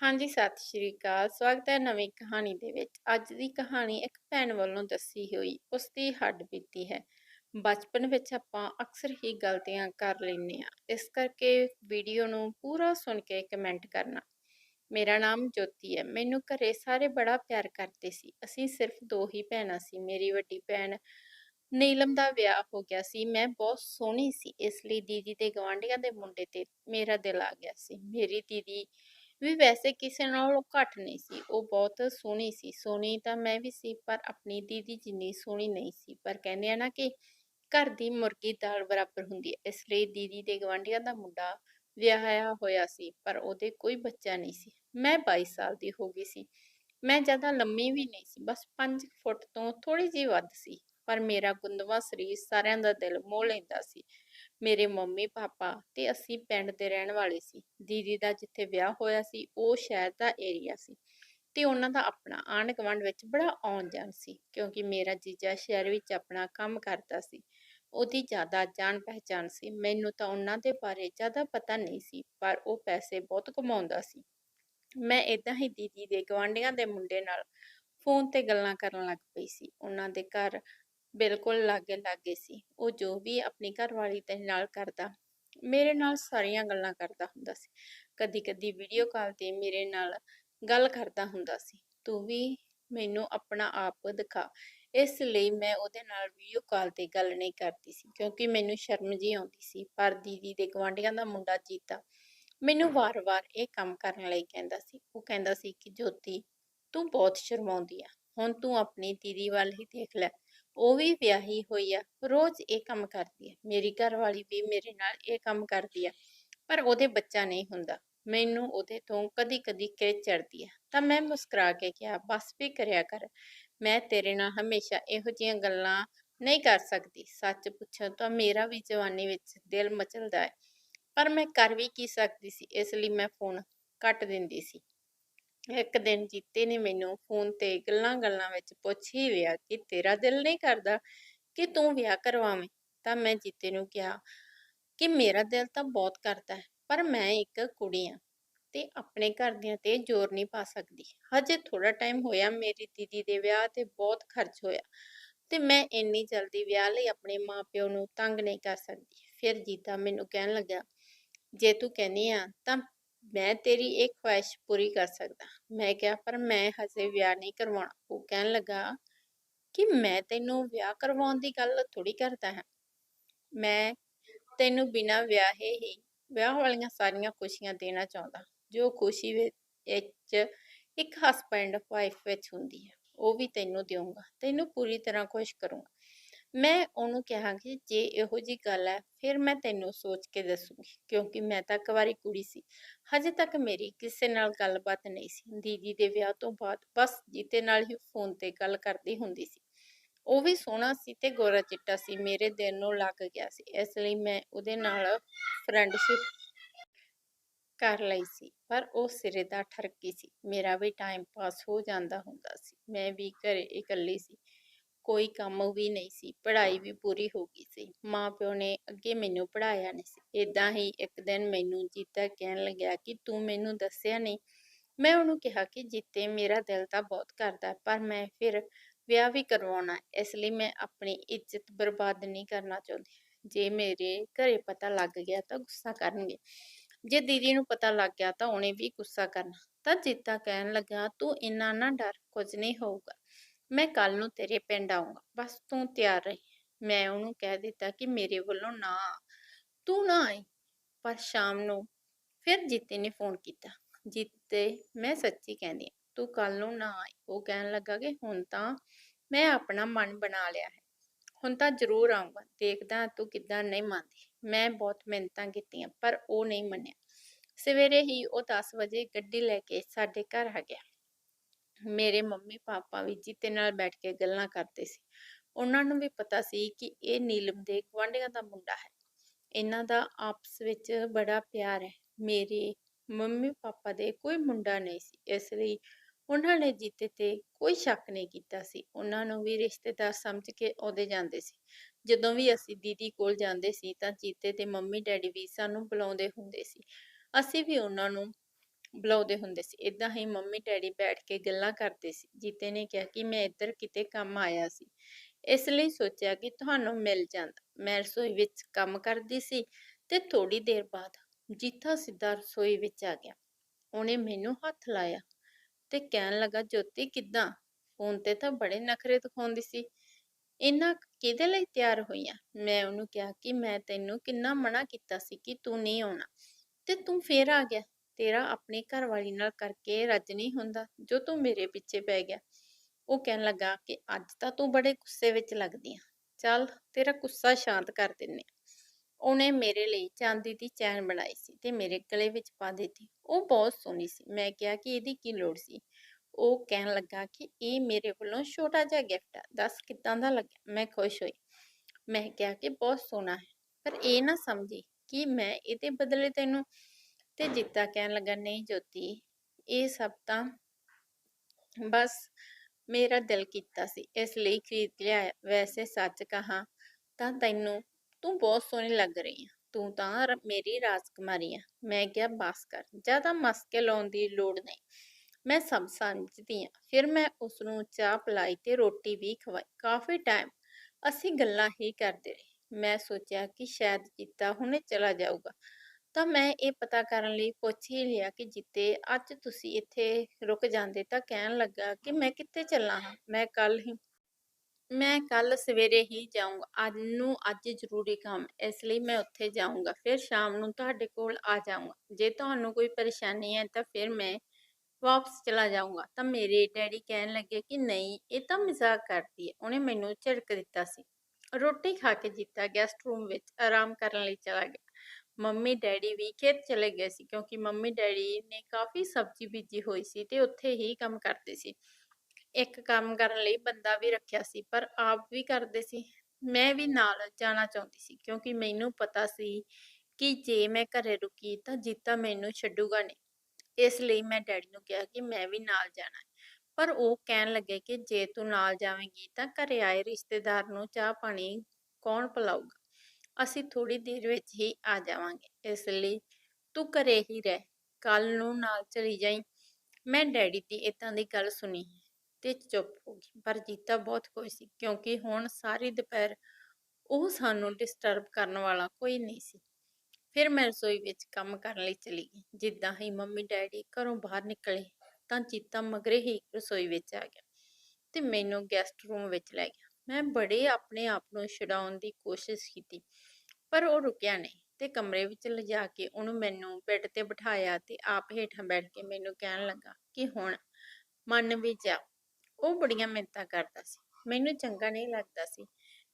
ਹਾਂਜੀ, ਸਤਿ ਸ਼੍ਰੀ ਅਕਾਲ। ਸਵਾਗਤ ਹੈ ਨਵੀਂ ਕਹਾਣੀ ਦੇ ਵਿੱਚ। ਅੱਜ ਦੀ ਕਹਾਣੀ ਇੱਕ ਭੈਣ ਵੱਲੋਂ ਦੱਸੀ ਹੋਈ ਉਸ ਦੀ ਹੱਡਬੀਤੀ ਹੈ। ਬਚਪਨ ਵਿੱਚ ਆਪਾਂ ਅਕਸਰ ਹੀ ਗਲਤੀਆਂ ਕਰ ਲੈਂਦੇ ਹਾਂ। ਇਸ ਕਰਕੇ ਵੀਡੀਓ ਨੂੰ ਪੂਰਾ ਸੁਣ ਕੇ ਕਮੈਂਟ ਕਰਨਾ। ਮੇਰਾ ਨਾਮ ਜੋਤੀ ਹੈ। ਮੈਨੂੰ ਘਰੇ ਸਾਰੇ ਬੜਾ ਪਿਆਰ ਕਰਦੇ ਸੀ। ਅਸੀਂ ਸਿਰਫ ਦੋ ਹੀ ਭੈਣਾਂ ਸੀ। ਮੇਰੀ ਵੱਡੀ ਭੈਣ ਨੀਲਮ ਦਾ ਵਿਆਹ ਹੋ ਗਿਆ ਸੀ। ਮੈਂ ਬਹੁਤ ਸੋਹਣੀ ਸੀ, ਇਸ ਲਈ ਦੀਦੀ ਦੇ ਗਵਾਂਢੀਆਂ ਦੇ ਮੁੰਡੇ ਤੇ ਮੇਰਾ ਦਿਲ ਆ ਗਿਆ ਸੀ। ਮੇਰੀ ਦੀਦੀ ਵੀ ਵੈਸੇ ਕਿਸੇ ਨਾਲੋਂ ਘੱਟ ਨਹੀਂ ਸੀ। ਉਹ ਬਹੁਤ ਸੋਹਣੀ ਸੀ। ਸੋਹਣੀ ਤਾਂ ਮੈਂ ਵੀ ਸੀ, ਪਰ ਆਪਣੀ ਦੀਦੀ ਜਿੰਨੀ ਸੋਹਣੀ ਨਹੀਂ ਸੀ। ਪਰ ਕਹਿੰਦੇ ਆ ਨਾ ਕਿ ਘਰ ਦੀ ਮੁਰਗੀ ਦਾਲ ਬਰਾਬਰ ਹੁੰਦੀ ਹੈ। ਇਸ ਲਈ ਦੀਦੀ ਦੇ ਗਵਾਂਢੀਆਂ ਦਾ ਮੁੰਡਾ ਵਿਆਹਿਆ ਹੋਇਆ ਸੀ, ਪਰ ਉਹਦੇ ਕੋਈ ਬੱਚਾ ਨਹੀਂ ਸੀ। ਮੈਂ 22 ਸਾਲ ਦੀ ਹੋ ਗਈ ਸੀ। ਮੈਂ ਜ਼ਿਆਦਾ ਲੰਮੀ ਵੀ ਨਹੀਂ ਸੀ, ਬਸ 5 ਫੁੱਟ ਤੋਂ ਥੋੜੀ ਜਿਹੀ ਵੱਧ ਸੀ। ਪਰ ਮੇਰਾ ਗੁੰਦਵਾ ਸਰੀਰ ਸਾਰਿਆਂ ਦਾ ਦਿਲ ਮੋਹ ਲੈਂਦਾ ਸੀ। ਮੇਰੇ ਮੰਮੀ ਪਾਪਾ ਤੇ ਅਸੀਂ ਪਿੰਡ ਦੇ ਰਹਿਣ ਵਾਲੇ ਸੀ। ਦੀਦੀ ਦਾ ਜਿੱਥੇ ਵਿਆਹ ਹੋਇਆ ਸੀ, ਉਹ ਸ਼ਹਿਰ ਦਾ ਏਰੀਆ ਸੀ ਤੇ ਉਹਨਾਂ ਦਾ ਆਪਣਾ ਆਂਢ ਗੁਆਂਢ ਵਿੱਚ ਬੜਾ ਆਉਣ ਜਾਣ ਸੀ ਕਿਉਂਕਿ ਮੇਰਾ ਜੀਜਾ ਸ਼ਹਿਰ ਵਿੱਚ ਆਪਣਾ ਕੰਮ ਕਰਦਾ ਸੀ। ਉਹਦੀ ਜ਼ਿਆਦਾ ਜਾਣ ਪਹਿਚਾਣ ਸੀ। ਮੈਨੂੰ ਤਾਂ ਉਹਨਾਂ ਦੇ ਬਾਰੇ ਜ਼ਿਆਦਾ ਪਤਾ ਨਹੀਂ ਸੀ, ਪਰ ਉਹ ਪੈਸੇ ਬਹੁਤ ਕਮਾਉਂਦਾ ਸੀ। ਮੈਂ ਇਦਾਂ ਹੀ ਦੀਦੀ ਦੇ ਗਵਾਂਢੀਆਂ ਦੇ ਮੁੰਡੇ ਨਾਲ ਫੋਨ ਤੇ ਗੱਲਾਂ ਕਰਨ ਲੱਗ ਪਈ ਸੀ। ਉਹਨਾਂ ਦੇ ਘਰ ਬਿਲਕੁਲ ਲਾਗੇ ਲਾਗੇ ਸੀ। ਉਹ ਜੋ ਵੀ ਆਪਣੀ ਘਰਵਾਲੀ ਦੇ ਨਾਲ ਕਰਦਾ, ਮੇਰੇ ਨਾਲ ਸਾਰੀਆਂ ਗੱਲਾਂ ਕਰਦਾ ਹੁੰਦਾ ਸੀ। ਕਦੀ ਕਦੀ ਵੀਡੀਓ ਕਾਲ ਤੇ ਮੇਰੇ ਨਾਲ ਗੱਲ ਕਰਦਾ ਹੁੰਦਾ ਸੀ। ਤੂੰ ਵੀ ਮੈਨੂੰ ਆਪਣਾ ਆਪ ਦਿਖਾ। ਇਸ ਲਈ ਮੈਂ ਉਹਦੇ ਨਾਲ ਵੀਡੀਓ ਕਾਲ ਤੇ ਗੱਲ ਨਹੀਂ ਕਰਦੀ ਸੀ, ਕਿਉਂਕਿ ਮੈਨੂੰ ਸ਼ਰਮ ਜੀ ਆਉਂਦੀ ਸੀ। ਪਰ ਦੀਦੀ ਦੇ ਗਵਾਂਢੀਆਂ ਦਾ ਮੁੰਡਾ ਜੀਤਾ ਮੈਨੂੰ ਵਾਰ-ਵਾਰ ਇਹ ਕੰਮ ਕਰਨ ਲਈ ਕਹਿੰਦਾ ਸੀ। ਉਹ ਕਹਿੰਦਾ ਸੀ ਕਿ ਜੋਤੀ, ਤੂੰ ਬਹੁਤ ਸ਼ਰਮਾਉਂਦੀ ਆ। ਹੁਣ ਤੂੰ ਆਪਣੀ ਦੀਦੀ ਵੱਲ ਹੀ ਦੇਖ ਲੈ। ਉਹ ਵੀ ਵਿਆਹੀ ਹੋਈ ਆ, ਰੋਜ਼ ਇਹ ਕੰਮ ਕਰਦੀ ਆ, ਮੇਰੀ ਘਰਵਾਲੀ ਵੀ ਮੇਰੇ ਨਾਲ ਇਹ ਕੰਮ ਕਰਦੀ ਆ, ਪਰ ਉਹਦੇ ਬੱਚਾ ਨਹੀਂ ਹੁੰਦਾ, ਮੈਨੂੰ ਉਹਦੇ ਤੋਂ ਕਦੀ-ਕਦੀ ਕਿਹ ਚੜਦੀ ਆ, ਤਾਂ ਮੈਂ ਮੁਸਕਰਾ ਕੇ ਕਿਹਾ, ਬਸ ਵੀ ਕਰਿਆ ਕਰ, ਮੈਂ ਤੇਰੇ ਨਾਲ ਹਮੇਸ਼ਾ ਇਹੋ ਜਿਹੀਆਂ ਗੱਲਾਂ ਨਹੀਂ ਕਰ ਸਕਦੀ, ਸੱਚ ਪੁੱਛਾਂ ਤਾਂ ਮੇਰਾ ਵੀ ਜਵਾਨੀ ਵਿੱਚ ਦਿਲ ਮਚਲਦਾ ਹੈ ਪਰ ਮੈਂ ਕਰ ਵੀ ਕੀ ਸਕਦੀ ਸੀ, ਇਸ ਲਈ ਮੈਂ ਫੋਨ ਕੱਟ ਦਿੰਦੀ ਸੀ। ਇੱਕ ਦਿਨ ਜੀਤੇ ਨੇ ਮੈਨੂੰ ਫੋਨ ਤੇ ਗੱਲਾਂ-ਗੱਲਾਂ ਵਿੱਚ ਪੁੱਛ ਹੀ ਲਿਆ ਕਿ ਤੇਰਾ ਦਿਲ ਨਹੀਂ ਕਰਦਾ ਕਿ ਤੂੰ ਵਿਆਹ ਕਰਵਾਵੇਂ। ਤਾਂ ਮੈਂ ਜੀਤੇ ਨੂੰ ਕਿਹਾ ਕਿ ਮੇਰਾ ਦਿਲ ਤਾਂ ਬਹੁਤ ਕਰਦਾ ਹੈ, ਪਰ ਮੈਂ ਇੱਕ ਕੁੜੀ ਆ ਤੇ ਆਪਣੇ ਘਰਦਿਆਂ ਤੇ ਜ਼ੋਰ ਨਹੀਂ ਪਾ ਸਕਦੀ। ਹਜੇ ਥੋੜਾ ਟਾਈਮ ਹੋਇਆ ਮੇਰੀ ਦੀਦੀ ਦੇ ਵਿਆਹ ਤੇ ਬਹੁਤ ਖਰਚ ਹੋਇਆ ਤੇ ਮੈਂ ਇੰਨੀ ਜਲਦੀ ਵਿਆਹ ਲਈ ਆਪਣੇ ਮਾਪਿਓ ਨੂੰ ਤੰਗ ਨਹੀਂ ਕਰ ਸਕਦੀ। ਫਿਰ ਜੀਤਾ ਮੈਨੂੰ ਕਹਿਣ ਲੱਗਾ, ਜੇ ਤੂੰ ਕਹਿੰਦੀ ਆ ਤਾਂ ਮੈਂ ਤੇਰੀ ਇੱਕ ਖੁਆਇਸ਼ ਪੂਰੀ ਕਰ ਸਕਦਾ। ਮੈਂ ਕਿਹਾ, ਪਰ ਮੈਂ ਹਜੇ ਵਿਆਹ ਨਹੀਂ ਕਰਵਾਉਣਾ। ਉਹ ਕਹਿਣ ਲੱਗਾ ਕਿ ਮੈਂ ਤੈਨੂੰ ਵਿਆਹ ਕਰਵਾਉਣ ਦੀ ਗੱਲ ਥੋੜੀ ਕਰਦਾ ਹਾਂ। ਮੈਂ ਤੈਨੂੰ ਬਿਨਾਂ ਵਿਆਹੇ ਹੀ ਵਿਆਹ ਵਾਲੀਆਂ ਸਾਰੀਆਂ ਖੁਸ਼ੀਆਂ ਦੇਣਾ ਚਾਹੁੰਦਾ, ਜੋ ਖੁਸ਼ੀ ਵਿੱਚ ਇੱਕ ਹਸਬੈਂਡ ਵਾਈਫ ਵਿੱਚ ਹੁੰਦੀ ਹੈ। ਉਹ ਵੀ ਤੈਨੂੰ ਦੇਵਾਂਗਾ ਤੈਨੂੰ ਪੂਰੀ ਤਰ੍ਹਾਂ ਖੁਸ਼ ਕਰੂੰਗਾ। ਮੈਂ ਉਹਨੂੰ ਕਿਹਾ ਕਿ ਜੇ ਇਹੋ ਜੀ ਗੱਲ ਹੈ, ਫਿਰ ਮੈਂ ਤੈਨੂੰ ਸੋਚ ਕੇ ਦੱਸੂਗੀ, ਕਿਉਂਕਿ ਮੈਂ ਤਾਂ ਕੁਵਾਰੀ ਕੁੜੀ ਸੀ। ਹਜੇ ਤੱਕ ਮੇਰੀ ਕਿਸੇ ਨਾਲ ਗੱਲਬਾਤ ਨਹੀਂ ਸੀ। ਦੀਦੀ ਦੇ ਵਿਆਹ ਤੋਂ ਬਾਅਦ ਬਸ ਜੀਤੇ ਨਾਲ ਹੀ ਫੋਨ ਤੇ ਗੱਲ ਕਰਦੀ ਹੁੰਦੀ ਸੀ। ਉਹ ਵੀ ਸੋਹਣਾ ਸੀ ਤੇ ਗੋਰਾ ਚਿੱਟਾ ਸੀ, ਮੇਰੇ ਦਿਲ ਨੂੰ ਲੱਗ ਗਿਆ ਸੀ। ਇਸ ਲਈ ਮੈਂ ਉਹਦੇ ਨਾਲ ਫਰੈਂਡਸ਼ਿਪ ਕਰ ਲਈ ਸੀ, ਪਰ ਉਹ ਸਿਰੇ ਦਾ ਠਰਕੀ ਸੀ। ਮੇਰਾ ਵੀ ਟਾਈਮ ਪਾਸ ਹੋ ਜਾਂਦਾ ਹੁੰਦਾ ਸੀ। ਮੈਂ ਵੀ ਘਰੇ ਇਕੱਲੀ ਸੀ। ਕੋਈ ਕੰਮ ਵੀ ਨਹੀਂ ਸੀ, ਪੜ੍ਹਾਈ ਵੀ ਪੂਰੀ ਹੋ ਗਈ ਸੀ। ਮਾਂ ਪਿਓ ਨੇ ਅੱਗੇ ਮੈਨੂੰ ਪੜ੍ਹਾਇਆ ਨਹੀਂ ਸੀ। ਇਦਾਂ ਹੀ ਇੱਕ ਦਿਨ ਮੈਨੂੰ ਜੀਤਾ ਕਹਿਣ ਲੱਗਿਆ ਕਿ ਤੂੰ ਮੈਨੂੰ ਦੱਸਿਆ ਨਹੀਂ। ਮੈਂ ਉਹਨੂੰ ਕਿਹਾ ਕਿ ਜੀਤੇ, ਮੇਰਾ ਦਿਲ ਤਾਂ ਬਹੁਤ ਕਰਦਾ, ਪਰ ਮੈਂ ਫਿਰ ਵਿਆਹ ਵੀ ਕਰਵਾਉਣਾ, ਇਸ ਲਈ ਮੈਂ ਆਪਣੀ ਇੱਜ਼ਤ ਬਰਬਾਦ ਨਹੀਂ ਕਰਨਾ ਚਾਹੁੰਦੀ। ਜੇ ਮੇਰੇ ਘਰੇ ਪਤਾ ਲੱਗ ਗਿਆ ਤਾਂ ਗੁੱਸਾ ਕਰਨਗੇ। ਜੇ ਦੀਦੀ ਨੂੰ ਪਤਾ ਲੱਗ ਗਿਆ ਤਾਂ ਉਹਨੇ ਵੀ ਗੁੱਸਾ ਕਰਨਾ। ਤਾਂ ਜੀਤਾ ਕਹਿਣ ਲੱਗਾ, ਤੂੰ ਇੰਨਾ ਨਾ ਡਰ, ਕੁਝ ਨਹੀਂ ਹੋਊਗਾ। ਮੈਂ ਕੱਲ ਨੂੰ ਤੇਰੇ ਪਿੰਡ ਆਉਂਗਾ ਬਸ ਤੂੰ ਤਿਆਰ ਰਹੀ। ਮੈਂ ਉਹਨੂੰ ਕਹਿ ਦਿੱਤਾ ਕਿ ਮੇਰੇ ਵੱਲੋਂ ਨਾ ਤੂੰ ਨਾ ਆਈ। ਪਰ ਸ਼ਾਮ ਨੂੰ ਫਿਰ ਜੀਤੇ ਨੇ ਫੋਨ ਕੀਤਾ। ਜੀਤੇ, ਮੈਂ ਸੱਚੀ ਕਹਿੰਦੀ ਤੂੰ ਕੱਲ ਨੂੰ ਨਾ ਆਈ। ਉਹ ਕਹਿਣ ਲੱਗਾ ਕਿ ਹੁਣ ਤਾਂ ਮੈਂ ਆਪਣਾ ਮਨ ਬਣਾ ਲਿਆ ਹੈ। ਹੁਣ ਤਾਂ ਜ਼ਰੂਰ ਆਉਂਗਾ ਦੇਖਦਾ ਤੂੰ ਕਿੱਦਾਂ ਨਹੀਂ ਮੰਨਦੀ। ਮੈਂ ਬਹੁਤ ਮਿਹਨਤਾਂ ਕੀਤੀਆਂ, ਪਰ ਉਹ ਨਹੀਂ ਮੰਨਿਆ। ਸਵੇਰੇ ਹੀ ਉਹ 10 ਵਜੇ ਗੱਡੀ ਲੈ ਕੇ ਸਾਡੇ ਘਰ ਆ ਗਿਆ। ਮੇਰੇ ਮੰਮੀ ਪਾਪਾ ਵੀ ਜੀਤੇ ਨਾਲ ਬੈਠ ਕੇ ਗੱਲਾਂ ਕਰਦੇ ਸੀ। ਉਹਨਾਂ ਨੂੰ ਵੀ ਪਤਾ ਸੀ ਕਿ ਇਹ ਨੀਲਮ ਦੇ ਗੁਆਂਢੀਆਂ ਦਾ ਮੁੰਡਾ ਹੈ। ਇਹਨਾਂ ਦਾ ਆਪਸ ਵਿੱਚ ਬੜਾ ਪਿਆਰ ਹੈ। ਮੇਰੇ ਮੰਮੀ ਪਾਪਾ ਦੇ ਕੋਈ ਮੁੰਡਾ ਨਹੀਂ ਸੀ। ਇਸ ਲਈ ਉਹਨਾਂ ਨੇ ਜੀਤੇ ਤੇ ਕੋਈ ਸ਼ੱਕ ਨਹੀਂ ਕੀਤਾ ਸੀ। ਉਹਨਾਂ ਨੂੰ ਵੀ ਰਿਸ਼ਤੇਦਾਰ ਸਮਝ ਕੇ ਆਉਂਦੇ ਜਾਂਦੇ ਸੀ। ਜਦੋਂ ਵੀ ਅਸੀਂ ਦੀਦੀ ਕੋਲ ਜਾਂਦੇ ਸੀ ਤਾਂ ਜੀਤੇ ਤੇ ਮੰਮੀ ਡੈਡੀ ਵੀ ਸਾਨੂੰ ਬੁਲਾਉਂਦੇ ਹੁੰਦੇ ਸੀ। ਅਸੀਂ ਵੀ ਉਹਨਾਂ ਨੂੰ ਬੁਲਾਉਂਦੇ ਹੁੰਦੇ ਸੀ। ਇਦਾਂ ਹੀ ਮੰਮੀ ਡੈਡੀ ਬੈਠ ਕੇ ਗੱਲਾਂ ਕਰਦੇ ਸੀ। ਜੀਤੇ ਨੇ ਕਿਹਾ ਕਿ ਮੈਂ ਇੱਧਰ ਕਿਤੇ ਕੰਮ ਆਇਆ ਸੀ। ਇਸ ਲਈ ਸੋਚਿਆ ਕਿ ਤੁਹਾਨੂੰ ਮਿਲ ਜਾਂਦਾ। ਮੈਂ ਰਸੋਈ ਵਿੱਚ ਕੰਮ ਕਰਦੀ ਸੀ ਤੇ ਥੋੜੀ ਦੇਰ ਬਾਅਦ ਜੀਤਾ ਸਿੱਧਾ ਰਸੋਈ ਵਿੱਚ ਆ ਗਿਆ। ਉਹਨੇ ਮੈਨੂੰ ਹੱਥ ਲਾਇਆ ਤੇ ਕਹਿਣ ਲੱਗਾ, ਜੋਤੀ, ਕਿੱਦਾਂ? ਫੋਨ ਤੇ ਤਾਂ ਬੜੇ ਨਖਰੇ ਦਿਖਾਉਂਦੀ ਸੀ। ਇੰਨਾ ਕਿਹਦੇ ਲਈ ਤਿਆਰ ਹੋਈਆਂ ਮੈਂ ਉਹਨੂੰ ਕਿਹਾ ਕਿ ਮੈਂ ਤੈਨੂੰ ਕਿੰਨਾ ਮਨਾ ਕੀਤਾ ਸੀ ਕਿ ਤੂੰ ਨਹੀਂ ਆਉਣਾ। ਤੇ ਤੂੰ ਫੇਰ ਆ ਗਿਆ। ਤੇਰਾ ਆਪਣੀ ਘਰਵਾਲੀ ਨਾਲ ਕਰਕੇ ਰੱਜ ਨਹੀਂ ਹੁੰਦਾ, ਜੋ ਤੂੰ ਮੇਰੇ ਪਿੱਛੇ ਪੈ ਗਿਆ। ਉਹ ਕਹਿਣ ਲੱਗਾ ਕਿ ਅੱਜ ਤਾਂ ਤੂੰ ਬੜੇ ਗੁੱਸੇ ਵਿੱਚ ਲੱਗਦੀ ਆ। ਚੱਲ, ਤੇਰਾ ਗੁੱਸਾ ਸ਼ਾਂਤ ਕਰ ਦਿੰਨੇ ਉਹਨੇ ਮੇਰੇ ਲਈ ਚਾਂਦੀ ਦੀ ਚੈਨ ਬਣਾਈ ਸੀ ਤੇ ਮੇਰੇ ਗਲੇ ਵਿੱਚ ਪਾ ਦਿੱਤੀ। ਉਹ ਬਹੁਤ ਸੋਹਣੀ ਸੀ। ਮੈਂ ਕਿਹਾ ਕਿ ਇਹਦੀ ਕੀ ਲੋੜ ਸੀ? ਉਹ ਕਹਿਣ ਲੱਗਾ ਕਿ ਇਹ ਮੇਰੇ ਵੱਲੋਂ ਛੋਟਾ ਜਿਹਾ ਗਿਫਟ ਆ। ਦੱਸ ਕਿੱਦਾਂ ਦਾ ਲੱਗਿਆ? ਮੈਂ ਖੁਸ਼ ਹੋਈ। ਮੈਂ ਕਿਹਾ ਕਿ ਬਹੁਤ ਸੋਹਣਾ ਹੈ। ਪਰ ਇਹ ਨਾ ਸਮਝੀ ਕਿ ਮੈਂ ਇਹਦੇ ਬਦਲੇ ਤੈਨੂੰ ਤੇ ਜੀਤਾ ਕਹਿਣ ਲੱਗਾ, ਨਹੀਂ ਜੋਤੀ, ਇਹ ਸਭ ਤਾਂ ਬਸ ਮੇਰਾ ਦਿਲ ਕੀਤਾ ਸੀ। ਇਸ ਲਈ ਖਰੀਦ ਲਿਆ। ਵੈਸੇ ਸੱਚ ਕਹਾਂ ਤਾਂ ਤੈਨੂੰ, ਤੂੰ ਬਹੁਤ ਸੋਹਣੀ ਲੱਗ ਰਹੀ ਆ। ਤੂੰ ਤਾਂ ਮੇਰੀ ਰਾਜਕੁਮਾਰੀ ਆ। ਮੈਂ ਕਿਹਾ, ਬਸ ਕਰ। ਜ਼ਿਆਦਾ ਮਸਕੇ ਲਾਉਣ ਦੀ ਲੋੜ ਨਹੀਂ। ਮੈਂ ਸਭ ਸਮਝਦੀ ਆ। ਫਿਰ ਮੈਂ ਉਸ ਨੂੰ ਚਾਹ ਪਿਲਾਈ ਤੇ ਰੋਟੀ ਵੀ ਖਵਾਈ। ਕਾਫੀ ਟਾਈਮ ਅਸੀਂ ਗੱਲਾਂ ਹੀ ਕਰਦੇ ਰਹੇ। ਮੈਂ ਸੋਚਿਆ ਕਿ ਸ਼ਾਇਦ ਜੀਤਾ ਹੁਣੇ ਚਲਾ ਜਾਊਗਾ। ਤਾਂ ਮੈਂ ਇਹ ਪਤਾ ਕਰਨ ਲਈ ਪੁੱਛ ਹੀ ਲਿਆ ਕਿ ਜਿੱਤੇ, ਅੱਜ ਤੁਸੀਂ ਇੱਥੇ ਰੁਕ ਜਾਂਦੇ ਤਾਂ ਕਹਿਣ ਲੱਗਾ ਕਿ ਮੈਂ ਕਿੱਥੇ ਚੱਲਾਂ ਹਾਂ? ਮੈਂ ਕੱਲ ਹੀ, ਮੈਂ ਕੱਲ ਸਵੇਰੇ ਹੀ ਜਾਊਂਗਾ। ਅੱਜ ਨੂੰ ਅੱਜ ਜ਼ਰੂਰੀ ਕੰਮ, ਇਸ ਲਈ ਮੈਂ ਉੱਥੇ ਜਾਊਂਗਾ। ਫਿਰ ਸ਼ਾਮ ਨੂੰ ਤੁਹਾਡੇ ਕੋਲ ਆ ਜਾਊਂਗਾ। ਜੇ ਤੁਹਾਨੂੰ ਕੋਈ ਪਰੇਸ਼ਾਨੀ ਹੈ ਤਾਂ ਫਿਰ ਮੈਂ ਵਾਪਸ ਚਲਾ ਜਾਊਂਗਾ। ਤਾਂ ਮੇਰੇ ਡੈਡੀ ਕਹਿਣ ਲੱਗੇ ਕਿ ਨਹੀਂ, ਇਹ ਤਾਂ ਮਜ਼ਾਕ ਕਰਦੀ ਹੈ। ਉਹਨੇ ਮੈਨੂੰ ਝਿੜਕ ਦਿੱਤਾ ਸੀ। ਰੋਟੀ ਖਾ ਕੇ ਜੀਤਾ ਗੈਸਟ ਰੂਮ ਵਿੱਚ, ਆਰਾਮ ਕਰਨ ਲਈ ਚਲਾ ਗਿਆ। ਮੰਮੀ ਡੈਡੀ ਵੀ ਖੇਤ ਚਲੇ ਗਏ ਸੀ ਕਿਉਂਕਿ ਮੰਮੀ ਡੈਡੀ ਨੇ ਕਾਫੀ ਸਬਜ਼ੀ ਬੀਜੀ ਹੋਈ ਸੀ ਤੇ ਉੱਥੇ ਹੀ ਕੰਮ ਕਰਦੇ ਸੀ। ਇੱਕ ਕੰਮ ਕਰਨ ਲਈ ਬੰਦਾ ਵੀ ਰੱਖਿਆ ਸੀ ਪਰ ਆਪ ਵੀ ਕਰਦੇ ਸੀ। ਮੈਂ ਵੀ ਨਾਲ ਜਾਣਾ ਚਾਹੁੰਦੀ ਸੀ ਕਿਉਂਕਿ ਮੈਨੂੰ ਪਤਾ ਸੀ ਕਿ ਜੇ ਮੈਂ ਘਰੇ ਰੁਕੀ ਤਾਂ ਜੀਤਾ ਮੈਨੂੰ ਛੱਡੂਗਾ ਨਹੀਂ। ਇਸ ਲਈ ਮੈਂ ਡੈਡੀ ਨੂੰ ਕਿਹਾ ਕਿ ਮੈਂ ਵੀ ਨਾਲ ਜਾਣਾ ਪਰ ਉਹ ਕਹਿਣ ਲੱਗੇ ਕਿ ਜੇ ਤੂੰ ਨਾਲ ਜਾਵੇਂਗੀ ਤਾਂ ਘਰੇ ਆਏ ਰਿਸ਼ਤੇਦਾਰ ਨੂੰ ਚਾਹ ਪਾਣੀ ਕੌਣ ਪਿਲਾਊਗਾ? ਅਸੀਂ ਥੋੜੀ ਦੇਰ ਵਿੱਚ ਹੀ ਆ ਜਾਵਾਂਗੇ, ਇਸ ਲਈ ਤੂੰ ਘਰੇ ਹੀ ਰਹਿ ਕੱਲ ਨੂੰ ਨਾਲ ਚਲੀ ਜਾਈ। ਮੈਂ ਡੈਡੀ ਦੀ ਇਦਾਂ ਦੀ ਗੱਲ ਸੁਣੀ ਤੇ ਚੁੱਪ ਹੋ ਗਈ, ਪਰ ਜੀਤਾ ਬਹੁਤ ਖੁਸ਼ ਸੀ ਕਿਉਂਕਿ ਹੁਣ ਸਾਰੀ ਦੁਪਹਿਰ ਉਹ ਸਾਨੂੰ ਡਿਸਟਰਬ ਕਰਨ ਵਾਲਾ ਕੋਈ ਨਹੀਂ ਸੀ। ਫਿਰ ਮੈਂ ਰਸੋਈ ਵਿੱਚ ਕੰਮ ਕਰਨ ਲਈ ਚਲੀ ਗਈ, ਜਿੱਦਾਂ ਹੀ ਮੰਮੀ ਡੈਡੀ ਘਰੋਂ ਬਾਹਰ ਨਿਕਲੇ ਤਾਂ ਚੀਤਾ ਮਗਰੇ ਹੀ ਰਸੋਈ ਵਿੱਚ ਆ ਗਿਆ ਤੇ ਮੈਨੂੰ ਗੈਸਟ ਰੂਮ ਵਿੱਚ ਲੈ ਗਿਆ। ਮੈਂ ਬੜੇ ਆਪਣੇ ਆਪ ਨੂੰ ਛਡਾਉਣ ਦੀ ਕੋਸ਼ਿਸ਼ ਕੀਤੀ ਪਰ ਉਹ ਰੁਕਿਆ ਨਹੀਂ ਤੇ ਕਮਰੇ ਵਿੱਚ ਲਿਜਾ ਕੇ ਉਹਨੂੰ ਮੈਨੂੰ ਬੈੱਡ ਤੇ ਬਿਠਾਇਆ ਤੇ ਆਪ ਹੇਠਾਂ ਬੈਠ ਕੇ ਮੈਨੂੰ ਕਹਿਣ ਲੱਗਾ ਕਿ ਹੁਣ ਮੰਨ ਵੀ ਜਾ ਉਹ ਬੜੀਆਂ ਮਿੰਨਤਾਂ ਕਰਦਾ ਸੀ। ਮੈਨੂੰ ਚੰਗਾ ਨਹੀਂ ਲੱਗਦਾ ਸੀ।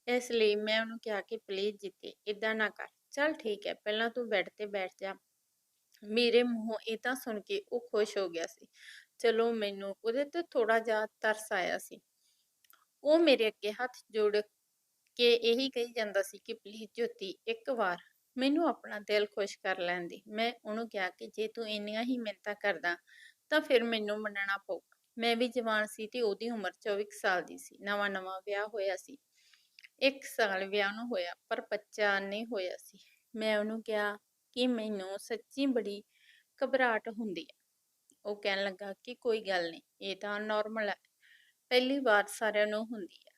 ਇਸ ਲਈ ਮੈਂ ਉਹਨੂੰ ਕਿਹਾ ਕਿ ਪਲੀਜ਼ ਜਿੱਤੇ ਇਦਾਂ ਨਾ ਕਰ। ਚੱਲ ਠੀਕ ਹੈ, ਪਹਿਲਾਂ ਤੂੰ ਬੈੱਡ ਤੇ ਬੈਠ ਜਾ। ਮੇਰੇ ਮੂੰਹੋਂ ਇਹ ਤਾਂ ਸੁਣ ਕੇ ਉਹ ਖੁਸ਼ ਹੋ ਗਿਆ ਸੀ। ਚਲੋ ਮੈਨੂੰ ਉਹਦੇ ਤੇ ਥੋੜਾ ਜਿਹਾ ਤਰਸ ਆਇਆ ਸੀ। ਉਹ ਮੇਰੇ ਅੱਗੇ ਹੱਥ ਜੋੜ ਕੇ ਇਹੀ ਕਹੀ ਜਾਂਦਾ ਸੀ ਕਿ, ਪਲੀਜ਼ ਜੋਤੀ, ਇੱਕ ਵਾਰ ਮੈਨੂੰ ਆਪਣਾ ਦਿਲ ਖੁਸ਼ ਕਰ ਲੈਣ ਦੀ। ਮੈਂ ਉਹਨੂੰ ਕਿਹਾ ਕਿ, ਜੇ ਤੂੰ ਇੰਨੀਆਂ ਹੀ ਮਿੰਨਤਾਂ ਕਰਦਾ, ਤਾਂ ਫਿਰ ਮੈਨੂੰ ਮੰਨਣਾ ਪਊਗਾ ਮੈਂ ਵੀ ਜਵਾਨ ਸੀ ਤੇ ਉਹਦੀ ਉਮਰ 24 ਸਾਲ ਦੀ ਸੀ। ਨਵਾਂ ਨਵਾਂ ਵਿਆਹ ਹੋਇਆ ਸੀ। ਇੱਕ ਸਾਲ ਵਿਆਹ ਨੂੰ ਹੋਇਆ, ਪਰ ਬੱਚਾ ਨਹੀਂ ਹੋਇਆ ਸੀ। ਮੈਂ ਉਹਨੂੰ ਕਿਹਾ ਕਿ ਮੈਨੂੰ ਸੱਚੀ ਬੜੀ ਘਬਰਾਹਟ ਹੁੰਦੀ ਹੈ ਉਹ ਕਹਿਣ ਲੱਗਾ ਕਿ ਕੋਈ ਗੱਲ ਨਹੀਂ, ਇਹ ਤਾਂ ਨਾਰਮਲ ਹੈ ਪਹਿਲੀ ਵਾਰ ਸਾਰਿਆਂ ਨੂੰ ਹੁੰਦੀ ਹੈ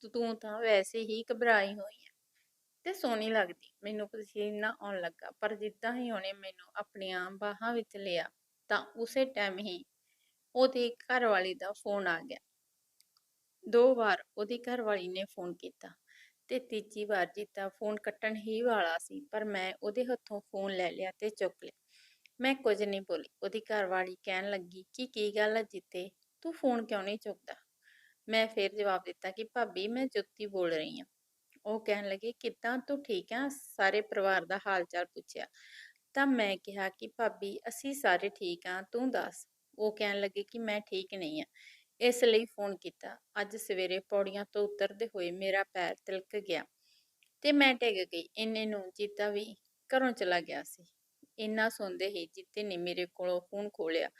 ਤੂੰ, ਤਾਂ ਵੈਸੇ ਹੀ ਘਬਰਾਈ ਹੋਈ ਹੈ ਤੇ ਸੋਹਣੀ ਲੱਗਦੀ। ਮੈਨੂੰ ਪਸੀਨਾ ਆਉਣ ਲੱਗਾ, ਪਰ ਜਿੱਦਾਂ ਹੀ ਉਹਨੇ ਮੈਨੂੰ ਆਪਣੀਆਂ ਬਾਹਾਂ ਵਿੱਚ ਲਿਆ, ਤਾਂ ਉਸੇ ਟਾਈਮ ਹੀ ਉਹਦੇ ਘਰਵਾਲੀ ਦਾ ਫੋਨ ਆ ਗਿਆ। ਦੋ ਵਾਰ ਉਹਦੀ ਘਰਵਾਲੀ ਨੇ ਫੋਨ ਕੀਤਾ ਤੇ ਤੀਜੀ ਵਾਰ ਜੀਤਾ ਫੋਨ ਕੱਟਣ ਹੀ ਵਾਲਾ ਸੀ, ਪਰ ਮੈਂ ਉਹਦੇ ਹੱਥੋਂ ਫੋਨ ਲੈ ਲਿਆ ਤੇ ਚੁੱਕ ਲਿਆ। ਮੈਂ ਕੁਝ ਨਹੀਂ ਬੋਲੀ। ਉਹਦੀ ਘਰਵਾਲੀ ਕਹਿਣ ਲੱਗੀ ਕਿ ਕੀ ਗੱਲ ਹੈ ਜਿੱਤੇ? ਤੂੰ ਫੋਨ ਕਿਉਂ ਨਹੀਂ ਚੁੱਕਦਾ? ਮੈਂ ਫਿਰ ਜਵਾਬ ਦਿੱਤਾ ਕਿ ਭਾਬੀ ਮੈਂ ਜੋਤੀ ਬੋਲ ਰਹੀ ਹਾਂ। ਉਹ ਕਹਿਣ ਲੱਗੇ, ਕਿੱਦਾਂ ਤੂੰ ਠੀਕ ਆ? ਸਾਰੇ ਪਰਿਵਾਰ ਦਾ ਹਾਲ ਚਾਲ ਪੁੱਛਿਆ। ਤਾਂ ਮੈਂ ਕਿਹਾ ਕਿ, ਭਾਬੀ, ਅਸੀਂ ਸਾਰੇ ਠੀਕ ਆ, ਤੂੰ ਦੱਸ? ਉਹ ਕਹਿਣ ਲੱਗੇ ਕਿ ਮੈਂ ਠੀਕ ਨਹੀਂ ਆ ਇਸ ਲਈ ਫੋਨ ਕੀਤਾ। ਅੱਜ ਸਵੇਰੇ ਪੌੜੀਆਂ ਤੋਂ ਉਤਰਦੇ ਹੋਏ ਮੇਰਾ ਪੈਰ ਤਿਲਕ ਗਿਆ ਤੇ ਮੈਂ ਡਿੱਗ ਗਈ। ਇੰਨੇ ਨੂੰ ਜੀਤਾ ਵੀ ਘਰੋਂ ਚਲਾ ਗਿਆ ਸੀ। ਇੰਨਾ ਸੁਣਦੇ ਹੀ ਜੀਤੇ ਨੇ ਮੇਰੇ ਕੋਲੋਂ ਫੋਨ ਖੋਲਿਆ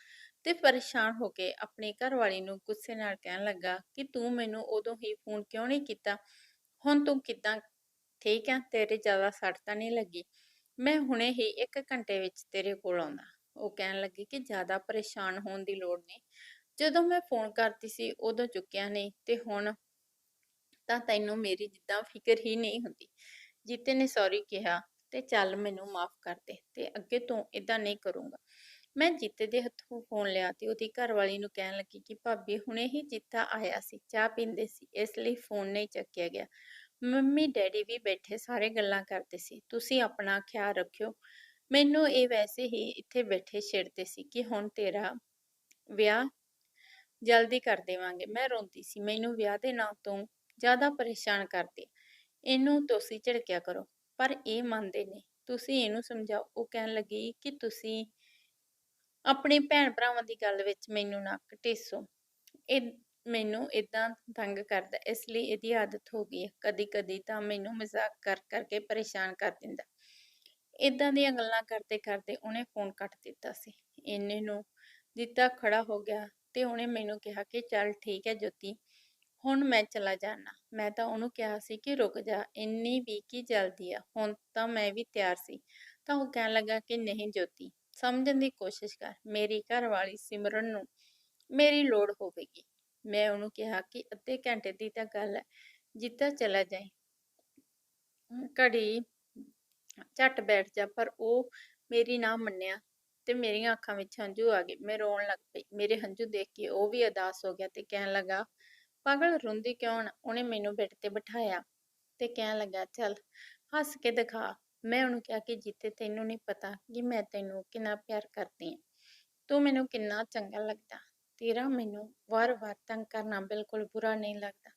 ਤੇ ਪਰੇਸ਼ਾਨ ਹੋ ਕੇ ਆਪਣੀ ਘਰਵਾਲੀ ਨੂੰ ਗੁੱਸੇ ਨਾਲ ਕਹਿਣ ਲੱਗਾ ਕਿ ਤੂੰ ਮੈਨੂੰ ਉਦੋਂ ਹੀ ਫੋਨ ਕਿਉਂ ਨਹੀਂ ਕੀਤਾ? ਹੁਣ ਤੂੰ ਕਿੱਦਾਂ ਠੀਕ ਆ ਤੇਰੇ ਜ਼ਿਆਦਾ ਸੱਟ ਤਾਂ ਨਹੀਂ ਲੱਗੀ? ਮੈਂ ਹੁਣੇ ਹੀ ਇੱਕ ਘੰਟੇ ਵਿੱਚ ਤੇਰੇ ਕੋਲ ਆਉਂਦਾ। ਉਹ ਕਹਿਣ ਲੱਗੀ ਕਿ ਜ਼ਿਆਦਾ ਪਰੇਸ਼ਾਨ ਹੋਣ ਦੀ ਲੋੜ ਨਹੀਂ। ਜਦੋਂ ਮੈਂ ਫੋਨ ਕਰਦੀ ਸੀ, ਉਦੋਂ ਚੁੱਕਿਆ ਨਹੀਂ ਤੇ ਹੁਣ ਤਾਂ ਤੈਨੂੰ ਮੇਰੀ ਜਿੱਦਾਂ ਫਿਕਰ ਹੀ ਨਹੀਂ ਹੁੰਦੀ। ਜੀਤੇ ਨੇ ਸੌਰੀ ਕਿਹਾ ਤੇ ਚੱਲ ਮੈਨੂੰ ਮਾਫ ਕਰ ਦੇ ਤੇ ਅੱਗੇ ਤੋਂ ਇਦਾਂ ਨਹੀਂ ਕਰੂੰਗਾ। ਮੈਂ ਜੀਤੇ ਦੇ ਹੱਥੋਂ ਫੋਨ ਲਿਆ ਤੇ ਉਹਦੀ ਘਰਵਾਲੀ ਨੂੰ ਕਹਿਣ ਲੱਗੀ ਕਿ ਭਾਬੀ ਹੁਣੇ ਹੀ ਜੀਤਾ ਆਇਆ ਸੀ, ਚਾਹ ਪੀਂਦੇ ਸੀ, ਇਸ ਲਈ ਫੋਨ ਨਹੀਂ ਚੱਕਿਆ ਗਿਆ। ਮੰਮੀ ਡੈਡੀ ਵੀ ਬੈਠੇ ਸਾਰੇ ਗੱਲਾਂ ਕਰਦੇ ਸੀ, ਤੁਸੀਂ ਆਪਣਾ ਖਿਆਲ ਰੱਖਿਓ। ਮੈਨੂੰ ਇਹ ਵੈਸੇ ਹੀ ਇੱਥੇ ਬੈਠੇ ਛੇੜਦੇ ਸੀ ਕਿ ਹੁਣ ਤੇਰਾ ਵਿਆਹ ਜਲਦੀ ਕਰ ਦੇਵਾਂਗੇ। ਮੈਂ ਰੋਂਦੀ ਸੀ, ਮੈਨੂੰ ਵਿਆਹ ਦੇ ਨਾਂ ਤੋਂ ਜ਼ਿਆਦਾ ਪਰੇਸ਼ਾਨ ਕਰਦੇ। ਇਹਨੂੰ ਤੁਸੀਂ ਝਿੜਕਿਆ ਕਰੋ, ਪਰ ਇਹ ਮੰਨਦੇ ਨਹੀਂ। ਤੁਸੀਂ ਇਹਨੂੰ ਸਮਝਾਓ। ਉਹ ਕਹਿਣ ਲੱਗੀ ਕਿ ਤੁਸੀਂ ਆਪਣੇ ਭੈਣ ਭਰਾਵਾਂ ਦੀ ਗੱਲ ਵਿੱਚ ਮੈਨੂੰ ਨਾ ਘਟੇਸੋ ਇਹ ਮੈਨੂੰ ਇਦਾਂ ਤੰਗ ਕਰਦਾ, ਇਸ ਲਈ ਇਹਦੀ ਆਦਤ ਹੋ ਗਈ ਹੈ। ਕਦੀ ਕਦੀ ਤਾਂ ਮੈਨੂੰ ਮਜ਼ਾਕ ਕਰ, ਕਰਕੇ ਪਰੇਸ਼ਾਨ ਕਰ ਦਿੰਦਾ। ਇਦਾਂ ਦੀਆਂ ਗੱਲਾਂ ਕਰਦੇ ਕਰਦੇ ਉਹਨੇ ਫੋਨ ਕੱਟ ਦਿੱਤਾ ਸੀ। ਇੰਨੇ ਨੂੰ ਦਿੱਤਾ, ਖੜਾ ਹੋ ਗਿਆ ਤੇ ਉਹਨੇ ਮੈਨੂੰ ਕਿਹਾ ਕਿ ਚੱਲ ਠੀਕ ਹੈ ਜੋਤੀ, ਹੁਣ ਮੈਂ ਚਲਾ ਜਾਣਾ ਮੈਂ ਤਾਂ ਉਹਨੂੰ ਕਿਹਾ ਸੀ ਕਿ ਰੁਕ ਜਾ, ਇੰਨੀ ਵੀ ਕੀ ਜਲਦੀ ਆ, ਹੁਣ ਤਾਂ ਮੈਂ ਵੀ ਤਿਆਰ ਸੀ। ਤਾਂ ਉਹ ਕਹਿਣ ਲੱਗਾ ਕਿ ਨਹੀਂ ਜੋਤੀ ਸਮਝਣ ਦੀ ਕੋਸ਼ਿਸ਼ ਕਰ, ਮੇਰੀ ਘਰ ਵਾਲੀ ਸਿਮਰਨ ਨੂੰ ਮੇਰੀ ਲੋੜ ਹੋਵੇਗੀ। ਮੈਂ ਉਹਨੂੰ ਕਿਹਾ ਕਿ ਅੱਧੇ ਘੰਟੇ ਦੀ ਤਾਂ ਗੱਲ ਹੈ, ਜਿੱਦਾਂ ਚਲਾ ਜਾਏ ਘੜੀ ਝੱਟ ਬੈਠ ਜਾ, ਪਰ ਉਹ ਮੇਰੀ ਨਾ ਮੰਨਿਆ ਤੇ ਮੇਰੀਆਂ ਅੱਖਾਂ ਵਿੱਚ ਹੰਝੂ ਆ ਗਏ। ਮੈਂ ਰੋਣ ਲੱਗ ਪਈ। ਮੇਰੇ ਹੰਝੂ ਦੇਖ ਕੇ ਉਹ ਵੀ ਅਦਾਸ ਹੋ ਗਿਆ ਤੇ ਕਹਿਣ ਲੱਗਾ, ਪਾਗਲ, ਰੋਂਦੀ ਕਿਉਂ ਨਾ? ਉਹਨੇ ਮੈਨੂੰ ਬੈੱਡ ਤੇ ਬਿਠਾਇਆ ਤੇ ਕਹਿਣ ਲੱਗਾ, ਚੱਲ, ਹੱਸ ਕੇ ਦਿਖਾ। ਮੈਂ ਉਹਨੂੰ ਕਿਹਾ ਕਿ ਜੀਤੇ, ਤੈਨੂੰ ਨਹੀਂ ਪਤਾ ਕਿ ਮੈਂ ਤੈਨੂੰ ਕਿੰਨਾ ਪਿਆਰ ਕਰਦੀ ਹਾਂ। ਤੂੰ ਮੈਨੂੰ ਕਿੰਨਾ ਚੰਗਾ ਲੱਗਦਾ। ਤੇਰਾ ਮੈਨੂੰ ਵਾਰ-ਵਾਰ ਤੰਗ ਕਰਨਾ ਬਿਲਕੁਲ ਬੁਰਾ ਨਹੀਂ ਲੱਗਦਾ।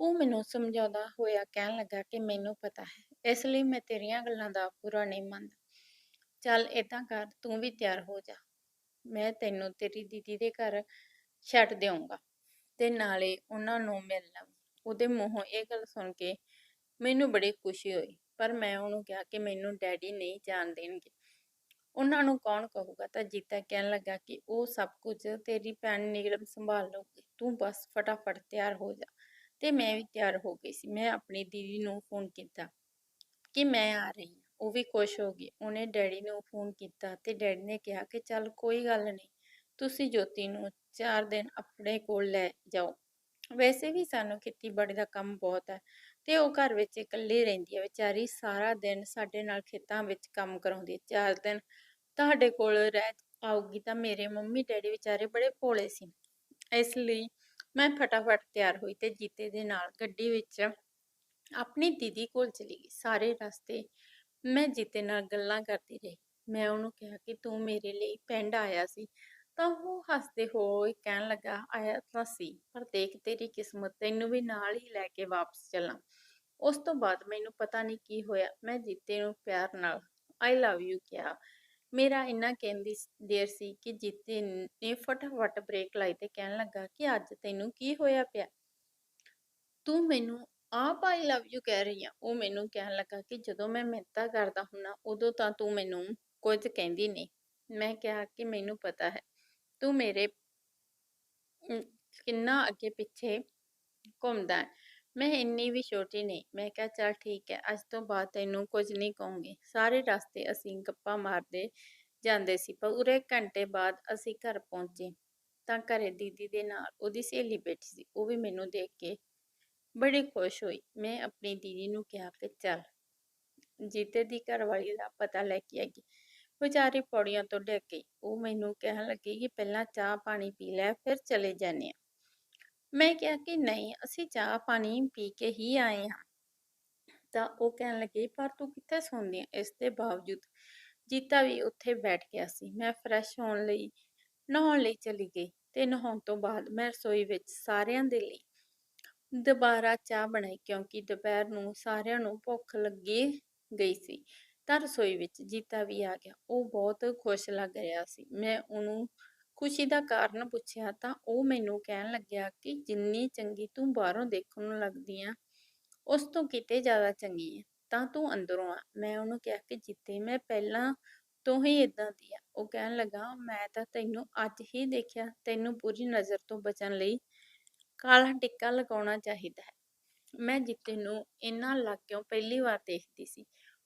ਉਹ ਮੈਨੂੰ ਸਮਝਾਉਂਦਾ ਹੋਇਆ ਕਹਿਣ ਲੱਗਾ ਕਿ ਮੈਨੂੰ ਪਤਾ ਹੈ। ਇਸ ਲਈ ਮੈਂ ਤੇਰੀਆਂ ਗੱਲਾਂ ਦਾ ਬੁਰਾ ਨਹੀਂ ਮੰਨਦਾ। ਚੱਲ ਏਦਾਂ ਕਰ, ਤੂੰ ਵੀ ਤਿਆਰ ਹੋ ਜਾ। ਮੈਂ ਤੈਨੂੰ ਤੇਰੀ ਦੀਦੀ ਦੇ ਘਰ ਛੱਡ ਦੇਵਾਂਗਾ ਤੇ ਨਾਲੇ ਉਹਨਾਂ ਨੂੰ ਮਿਲ ਲਵਾਂ। ਉਹਦੇ ਮੂੰਹੋਂ ਇਹ ਗੱਲ ਸੁਣ ਕੇ ਮੈਨੂੰ ਬੜੀ ਖੁਸ਼ੀ ਹੋਈ। ਪਰ ਮੈਂ ਉਹਨੂੰ ਕਿਹਾ ਕਿ ਮੈਨੂੰ ਡੈਡੀ ਨਹੀਂ ਜਾਣ ਦੇਣਗੇ। ਉਹਨਾਂ ਨੂੰ ਕੌਣ ਕਹੂਗਾ? ਤਾਂ ਜੀਤਾ ਕਹਿਣ ਲੱਗਾ ਕਿ ਉਹ ਸਭ ਕੁਝ ਤੇਰੀ ਭੈਣ ਨੀਲਮ ਸੰਭਾਲ ਲਊਗੀ। ਤੂੰ ਬਸ ਫਟਾਫਟ ਤਿਆਰ ਹੋ ਜਾ। ਤੇ ਮੈਂ ਵੀ ਤਿਆਰ ਹੋ ਗਈ ਸੀ। ਮੈਂ ਆਪਣੀ ਦੀਦੀ ਨੂੰ ਫੋਨ ਕੀਤਾ ਕਿ ਮੈਂ ਆ ਰਹੀ ਹਾਂ। ਉਹ ਵੀ ਖੁਸ਼ ਹੋ ਗਈ। ਉਹਨੇ ਡੈਡੀ ਨੂੰ ਫੋਨ ਕੀਤਾ ਤੇ ਡੈਡੀ ਨੇ ਕਿਹਾ ਕਿ ਚੱਲ ਕੋਈ ਗੱਲ ਨਹੀਂ। ਤੁਸੀਂ ਜੋਤੀ ਨੂੰ 4 ਦਿਨ ਆਪਣੇ ਕੋਲ ਲੈ ਜਾਓ। ਵੈਸੇ ਵੀ ਸਾਨੂੰ ਖੇਤੀਬਾੜੀ ਦਾ ਕੰਮ ਬਹੁਤ ਹੈ। ਤੇ ਉਹ ਘਰ ਵਿੱਚ ਇਕੱਲੀ ਰਹਿੰਦੀ ਹੈ, ਵਿਚਾਰੀ ਸਾਰਾ ਦਿਨ ਸਾਡੇ ਨਾਲ ਖੇਤਾਂ ਵਿੱਚ ਕੰਮ ਕਰਾਉਂਦੀ ਹੈ। ਚਾਰ ਦਿਨ ਤੁਹਾਡੇ ਕੋਲ ਰਹਿ ਆਊਗੀ ਤਾਂ ਮੇਰੇ ਮੰਮੀ ਡੈਡੀ ਵਿਚਾਰੇ ਬੜੇ ਭੋਲੇ ਸੀ। ਇਸ ਲਈ ਮੈਂ ਫਟਾਫਟ ਤਿਆਰ ਹੋਈ ਤੇ ਜੀਤੇ ਦੇ ਨਾਲ ਗੱਡੀ ਵਿੱਚ ਆਪਣੀ ਦੀਦੀ ਕੋਲ ਚਲੀ ਗਈ। ਸਾਰੇ ਰਸਤੇ ਮੈਂ ਜੀਤੇ ਨਾਲ ਗੱਲਾਂ ਕਰਦੀ ਰਹੀ। ਮੈਂ ਉਹਨੂੰ ਕਿਹਾ ਕਿ ਤੂੰ ਮੇਰੇ ਲਈ ਪਿੰਡ ਆਇਆ ਸੀ ਤਾਂ ਉਹ ਹੱਸਦੇ ਹੋਏ ਕਹਿਣ ਲੱਗਾ, ਆਇਆ ਤਾਂ ਸੀ, ਪਰ ਦੇਖ ਤੇਰੀ ਕਿਸਮਤ, ਤੈਨੂੰ ਵੀ ਨਾਲ ਹੀ ਲੈ ਕੇ ਵਾਪਸ ਚੱਲਾਂ। ਉਸ ਤੋਂ ਬਾਅਦ ਮੈਨੂੰ ਪਤਾ ਨਹੀਂ ਕੀ ਹੋਇਆ, ਮੈਂ ਜੀਤੇ ਨੂੰ ਪਿਆਰ ਨਾਲ ਆਈ ਲਵ ਯੂ ਕਿਹਾ। ਮੇਰਾ ਇੰਨਾ ਕਹਿੰਦੀ ਦੇਰ ਸੀ ਕਿ ਜੀਤੇ ਨੇ ਫਟਾਫਟ ਬ੍ਰੇਕ ਲਾਈ ਤੇ ਕਹਿਣ ਲੱਗਾ ਕਿ ਅੱਜ ਤੈਨੂੰ ਕੀ ਹੋਇਆ ਪਿਆ? ਤੂੰ ਮੈਨੂੰ ਆਪ ਆਈ ਲਵ ਯੂ ਕਹਿ ਰਹੀ ਆ। ਉਹ ਮੈਨੂੰ ਕਹਿਣ ਲੱਗਾ ਕਿ ਜਦੋਂ ਮੈਂ ਮਿਹਨਤਾਂ ਕਰਦਾ ਹੁੰਨਾ, ਉਦੋਂ ਤਾਂ ਤੂੰ ਮੈਨੂੰ ਕੁਝ ਕਹਿੰਦੀ ਨਹੀਂ। ਮੈਂ ਕਿਹਾ ਕਿ ਮੈਨੂੰ ਪਤਾ ਹੈ। ਤੂੰ ਮੇਰੇ ਕਿੰਨਾ ਅੱਗੇ ਪਿੱਛੇ ਘੁੰਮਦਾ ਹੈ। ਮੈਂ ਇੰਨੀ ਵੀ ਛੋਟੀ ਨਹੀਂ, ਮੈਂ ਕਿਹਾ ਚੱਲ ਠੀਕ ਹੈ, ਅੱਜ ਤੋਂ ਬਾਅਦ ਤੈਨੂੰ ਕੁਝ ਨਹੀਂ ਕਹੂੰਗੀ। ਸਾਰੇ ਰਸਤੇ ਅਸੀਂ ਗੱਪਾਂ ਮਾਰਦੇ ਜਾਂਦੇ ਸੀ, ਪੂਰੇ ਘੰਟੇ ਬਾਅਦ ਅਸੀਂ ਘਰ ਪਹੁੰਚੇ। ਤਾਂ ਘਰੇ ਦੀਦੀ ਦੇ ਨਾਲ, ਉਹਦੀ ਸਹੇਲੀ ਬੈਠੀ ਸੀ, ਉਹ ਵੀ ਮੈਨੂੰ ਦੇਖ ਕੇ ਬੜੀ ਖੁਸ਼ ਹੋਈ। ਮੈਂ ਆਪਣੀ ਦੀਦੀ ਨੂੰ ਕਿਹਾ ਕਿ ਚੱਲ, ਜੀਤੇ ਦੀ ਘਰਵਾਲੀ ਦਾ ਪਤਾ ਲੈ ਕੇ ਆਈ ਵਿਚਾਰੀ ਪੌੜੀਆਂ ਤੋਂ ਡਿੱਗ ਗਈ। ਉਹ ਮੈਨੂੰ ਕਹਿਣ ਲੱਗੀ ਕਿ ਪਹਿਲਾਂ ਚਾਹ ਪਾਣੀ ਪੀ ਲੈ, ਫਿਰ ਚਲੇ ਜਾਂਦੇ ਆ ਮੈਂ ਕਿਹਾ ਕਿ ਨਹੀਂ, ਅਸੀਂ ਚਾਹ ਪਾਣੀ ਪੀ ਕੇ ਹੀ ਆਏ ਹਾਂ। ਤਾਂ ਉਹ ਕਹਿਣ ਲੱਗੇ, ਪਰ ਤੂੰ ਕਿੱਥੇ ਸੌਂਦੀ ਹੈ ਇਸ ਦੇ ਬਾਵਜੂਦ ਜੀਤਾ ਵੀ ਉੱਥੇ ਬੈਠ ਗਿਆ ਸੀ। ਮੈਂ ਫਰੈਸ਼ ਹੋਣ ਲਈ, ਨਹਾਉਣ ਲਈ ਚਲੀ ਗਈ ਤੇ ਨਹਾਉਣ ਤੋਂ ਬਾਅਦ ਮੈਂ ਰਸੋਈ ਵਿੱਚ ਸਾਰਿਆਂ ਦੇ ਲਈ ਦੁਬਾਰਾ ਚਾਹ ਬਣਾਈ ਕਿਉਂਕਿ ਦੁਪਹਿਰ ਨੂੰ ਸਾਰਿਆਂ ਨੂੰ ਭੁੱਖ ਲੱਗੀ ਗਈ ਸੀ। ਤਾਂ ਰਸੋਈ ਵਿੱਚ ਜੀਤਾ ਵੀ ਆ ਗਿਆ। ਉਹ ਬਹੁਤ ਖੁਸ਼ ਲੱਗ ਰਿਹਾ ਸੀ। ਮੈਂ ਉਹਨੂੰ ਖੁਸ਼ੀ ਦਾ ਕਾਰਨ ਪੁੱਛਿਆ ਤਾਂ ਉਹ ਮੈਨੂੰ ਕਹਿਣ ਲੱਗਿਆ ਕਿ ਜਿੰਨੀ ਚੰਗੀ ਤੂੰ ਬਾਹਰੋਂ ਦੇਖਣ ਨੂੰ ਲੱਗਦੀ ਆ, ਉਸ ਤੋਂ ਕਿਤੇ ਜ਼ਿਆਦਾ ਚੰਗੀ ਹੈ ਤਾਂ ਤੂੰ ਅੰਦਰੋਂ ਆ। ਮੈਂ ਉਹਨੂੰ ਕਿਹਾ ਕਿ ਜਿੱਤੇ, ਮੈਂ ਪਹਿਲਾਂ ਤੋਂ ਹੀ ਇਦਾਂ ਦੀ ਆ। ਉਹ ਕਹਿਣ ਲੱਗਾ, ਮੈਂ ਤਾਂ ਤੈਨੂੰ ਅੱਜ ਹੀ ਦੇਖਿਆ। ਤੈਨੂੰ ਬੁਰੀ ਨਜ਼ਰ ਤੋਂ ਬਚਣ ਲਈ ਕਾਲਾ ਟਿੱਕਾ ਲਗਾਉਣਾ ਚਾਹੀਦਾ ਹੈ। ਮੈਂ ਜਿੱਤੇ ਨੂੰ ਇੰਨਾ ਲੱਗਿਓ ਪਹਿਲੀ ਵਾਰ ਦੇਖਦੀ ਸੀ।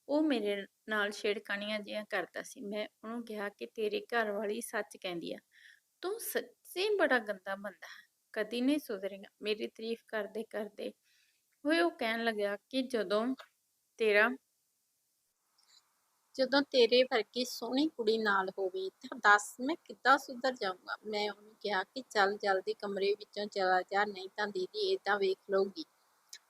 ਉਹ ਮੇਰੇ ਨਾਲ ਛੇੜਖਾਨੀਆਂ ਜਿਹੀਆਂ ਕਰਦਾ ਸੀ। ਮੈਂ ਉਹਨੂੰ ਕਿਹਾ ਕਿ ਤੇਰੀ ਘਰ ਵਾਲੀ ਸੱਚ ਕਹਿੰਦੀ ਆ। ਤੂੰ ਸੱਚੀ ਬੜਾ ਗੰਦਾ ਬੰਦਾ ਹੈ। ਕਦੀ ਨਹੀਂ ਸੁਧਰੇਗਾ। ਮੇਰੀ ਤਾਰੀਫ ਕਰਦੇ ਕਰਦੇ ਹੋਏ ਉਹ ਕਹਿਣ ਲੱਗਾ ਕਿ ਜਦੋਂ ਤੇਰਾ ਜਦੋਂ ਤੇਰੇ ਵਰਗੀ ਸੋਹਣੀ ਕੁੜੀ ਨਾਲ ਹੋਵੇ ਤਾਂ ਦੱਸ ਮੈਂ ਕਿੱਦਾਂ ਸੁਧਰ ਜਾਊਂਗਾ? ਮੈਂ ਉਹਨੂੰ ਕਿਹਾ ਕਿ ਚੱਲ ਜਲਦੀ ਕਮਰੇ ਵਿੱਚੋਂ ਚਲਾ ਜਾ, ਨਹੀਂ ਤਾਂ ਦੀਦੀ ਏਦਾਂ ਵੇਖ ਲਊਗੀ।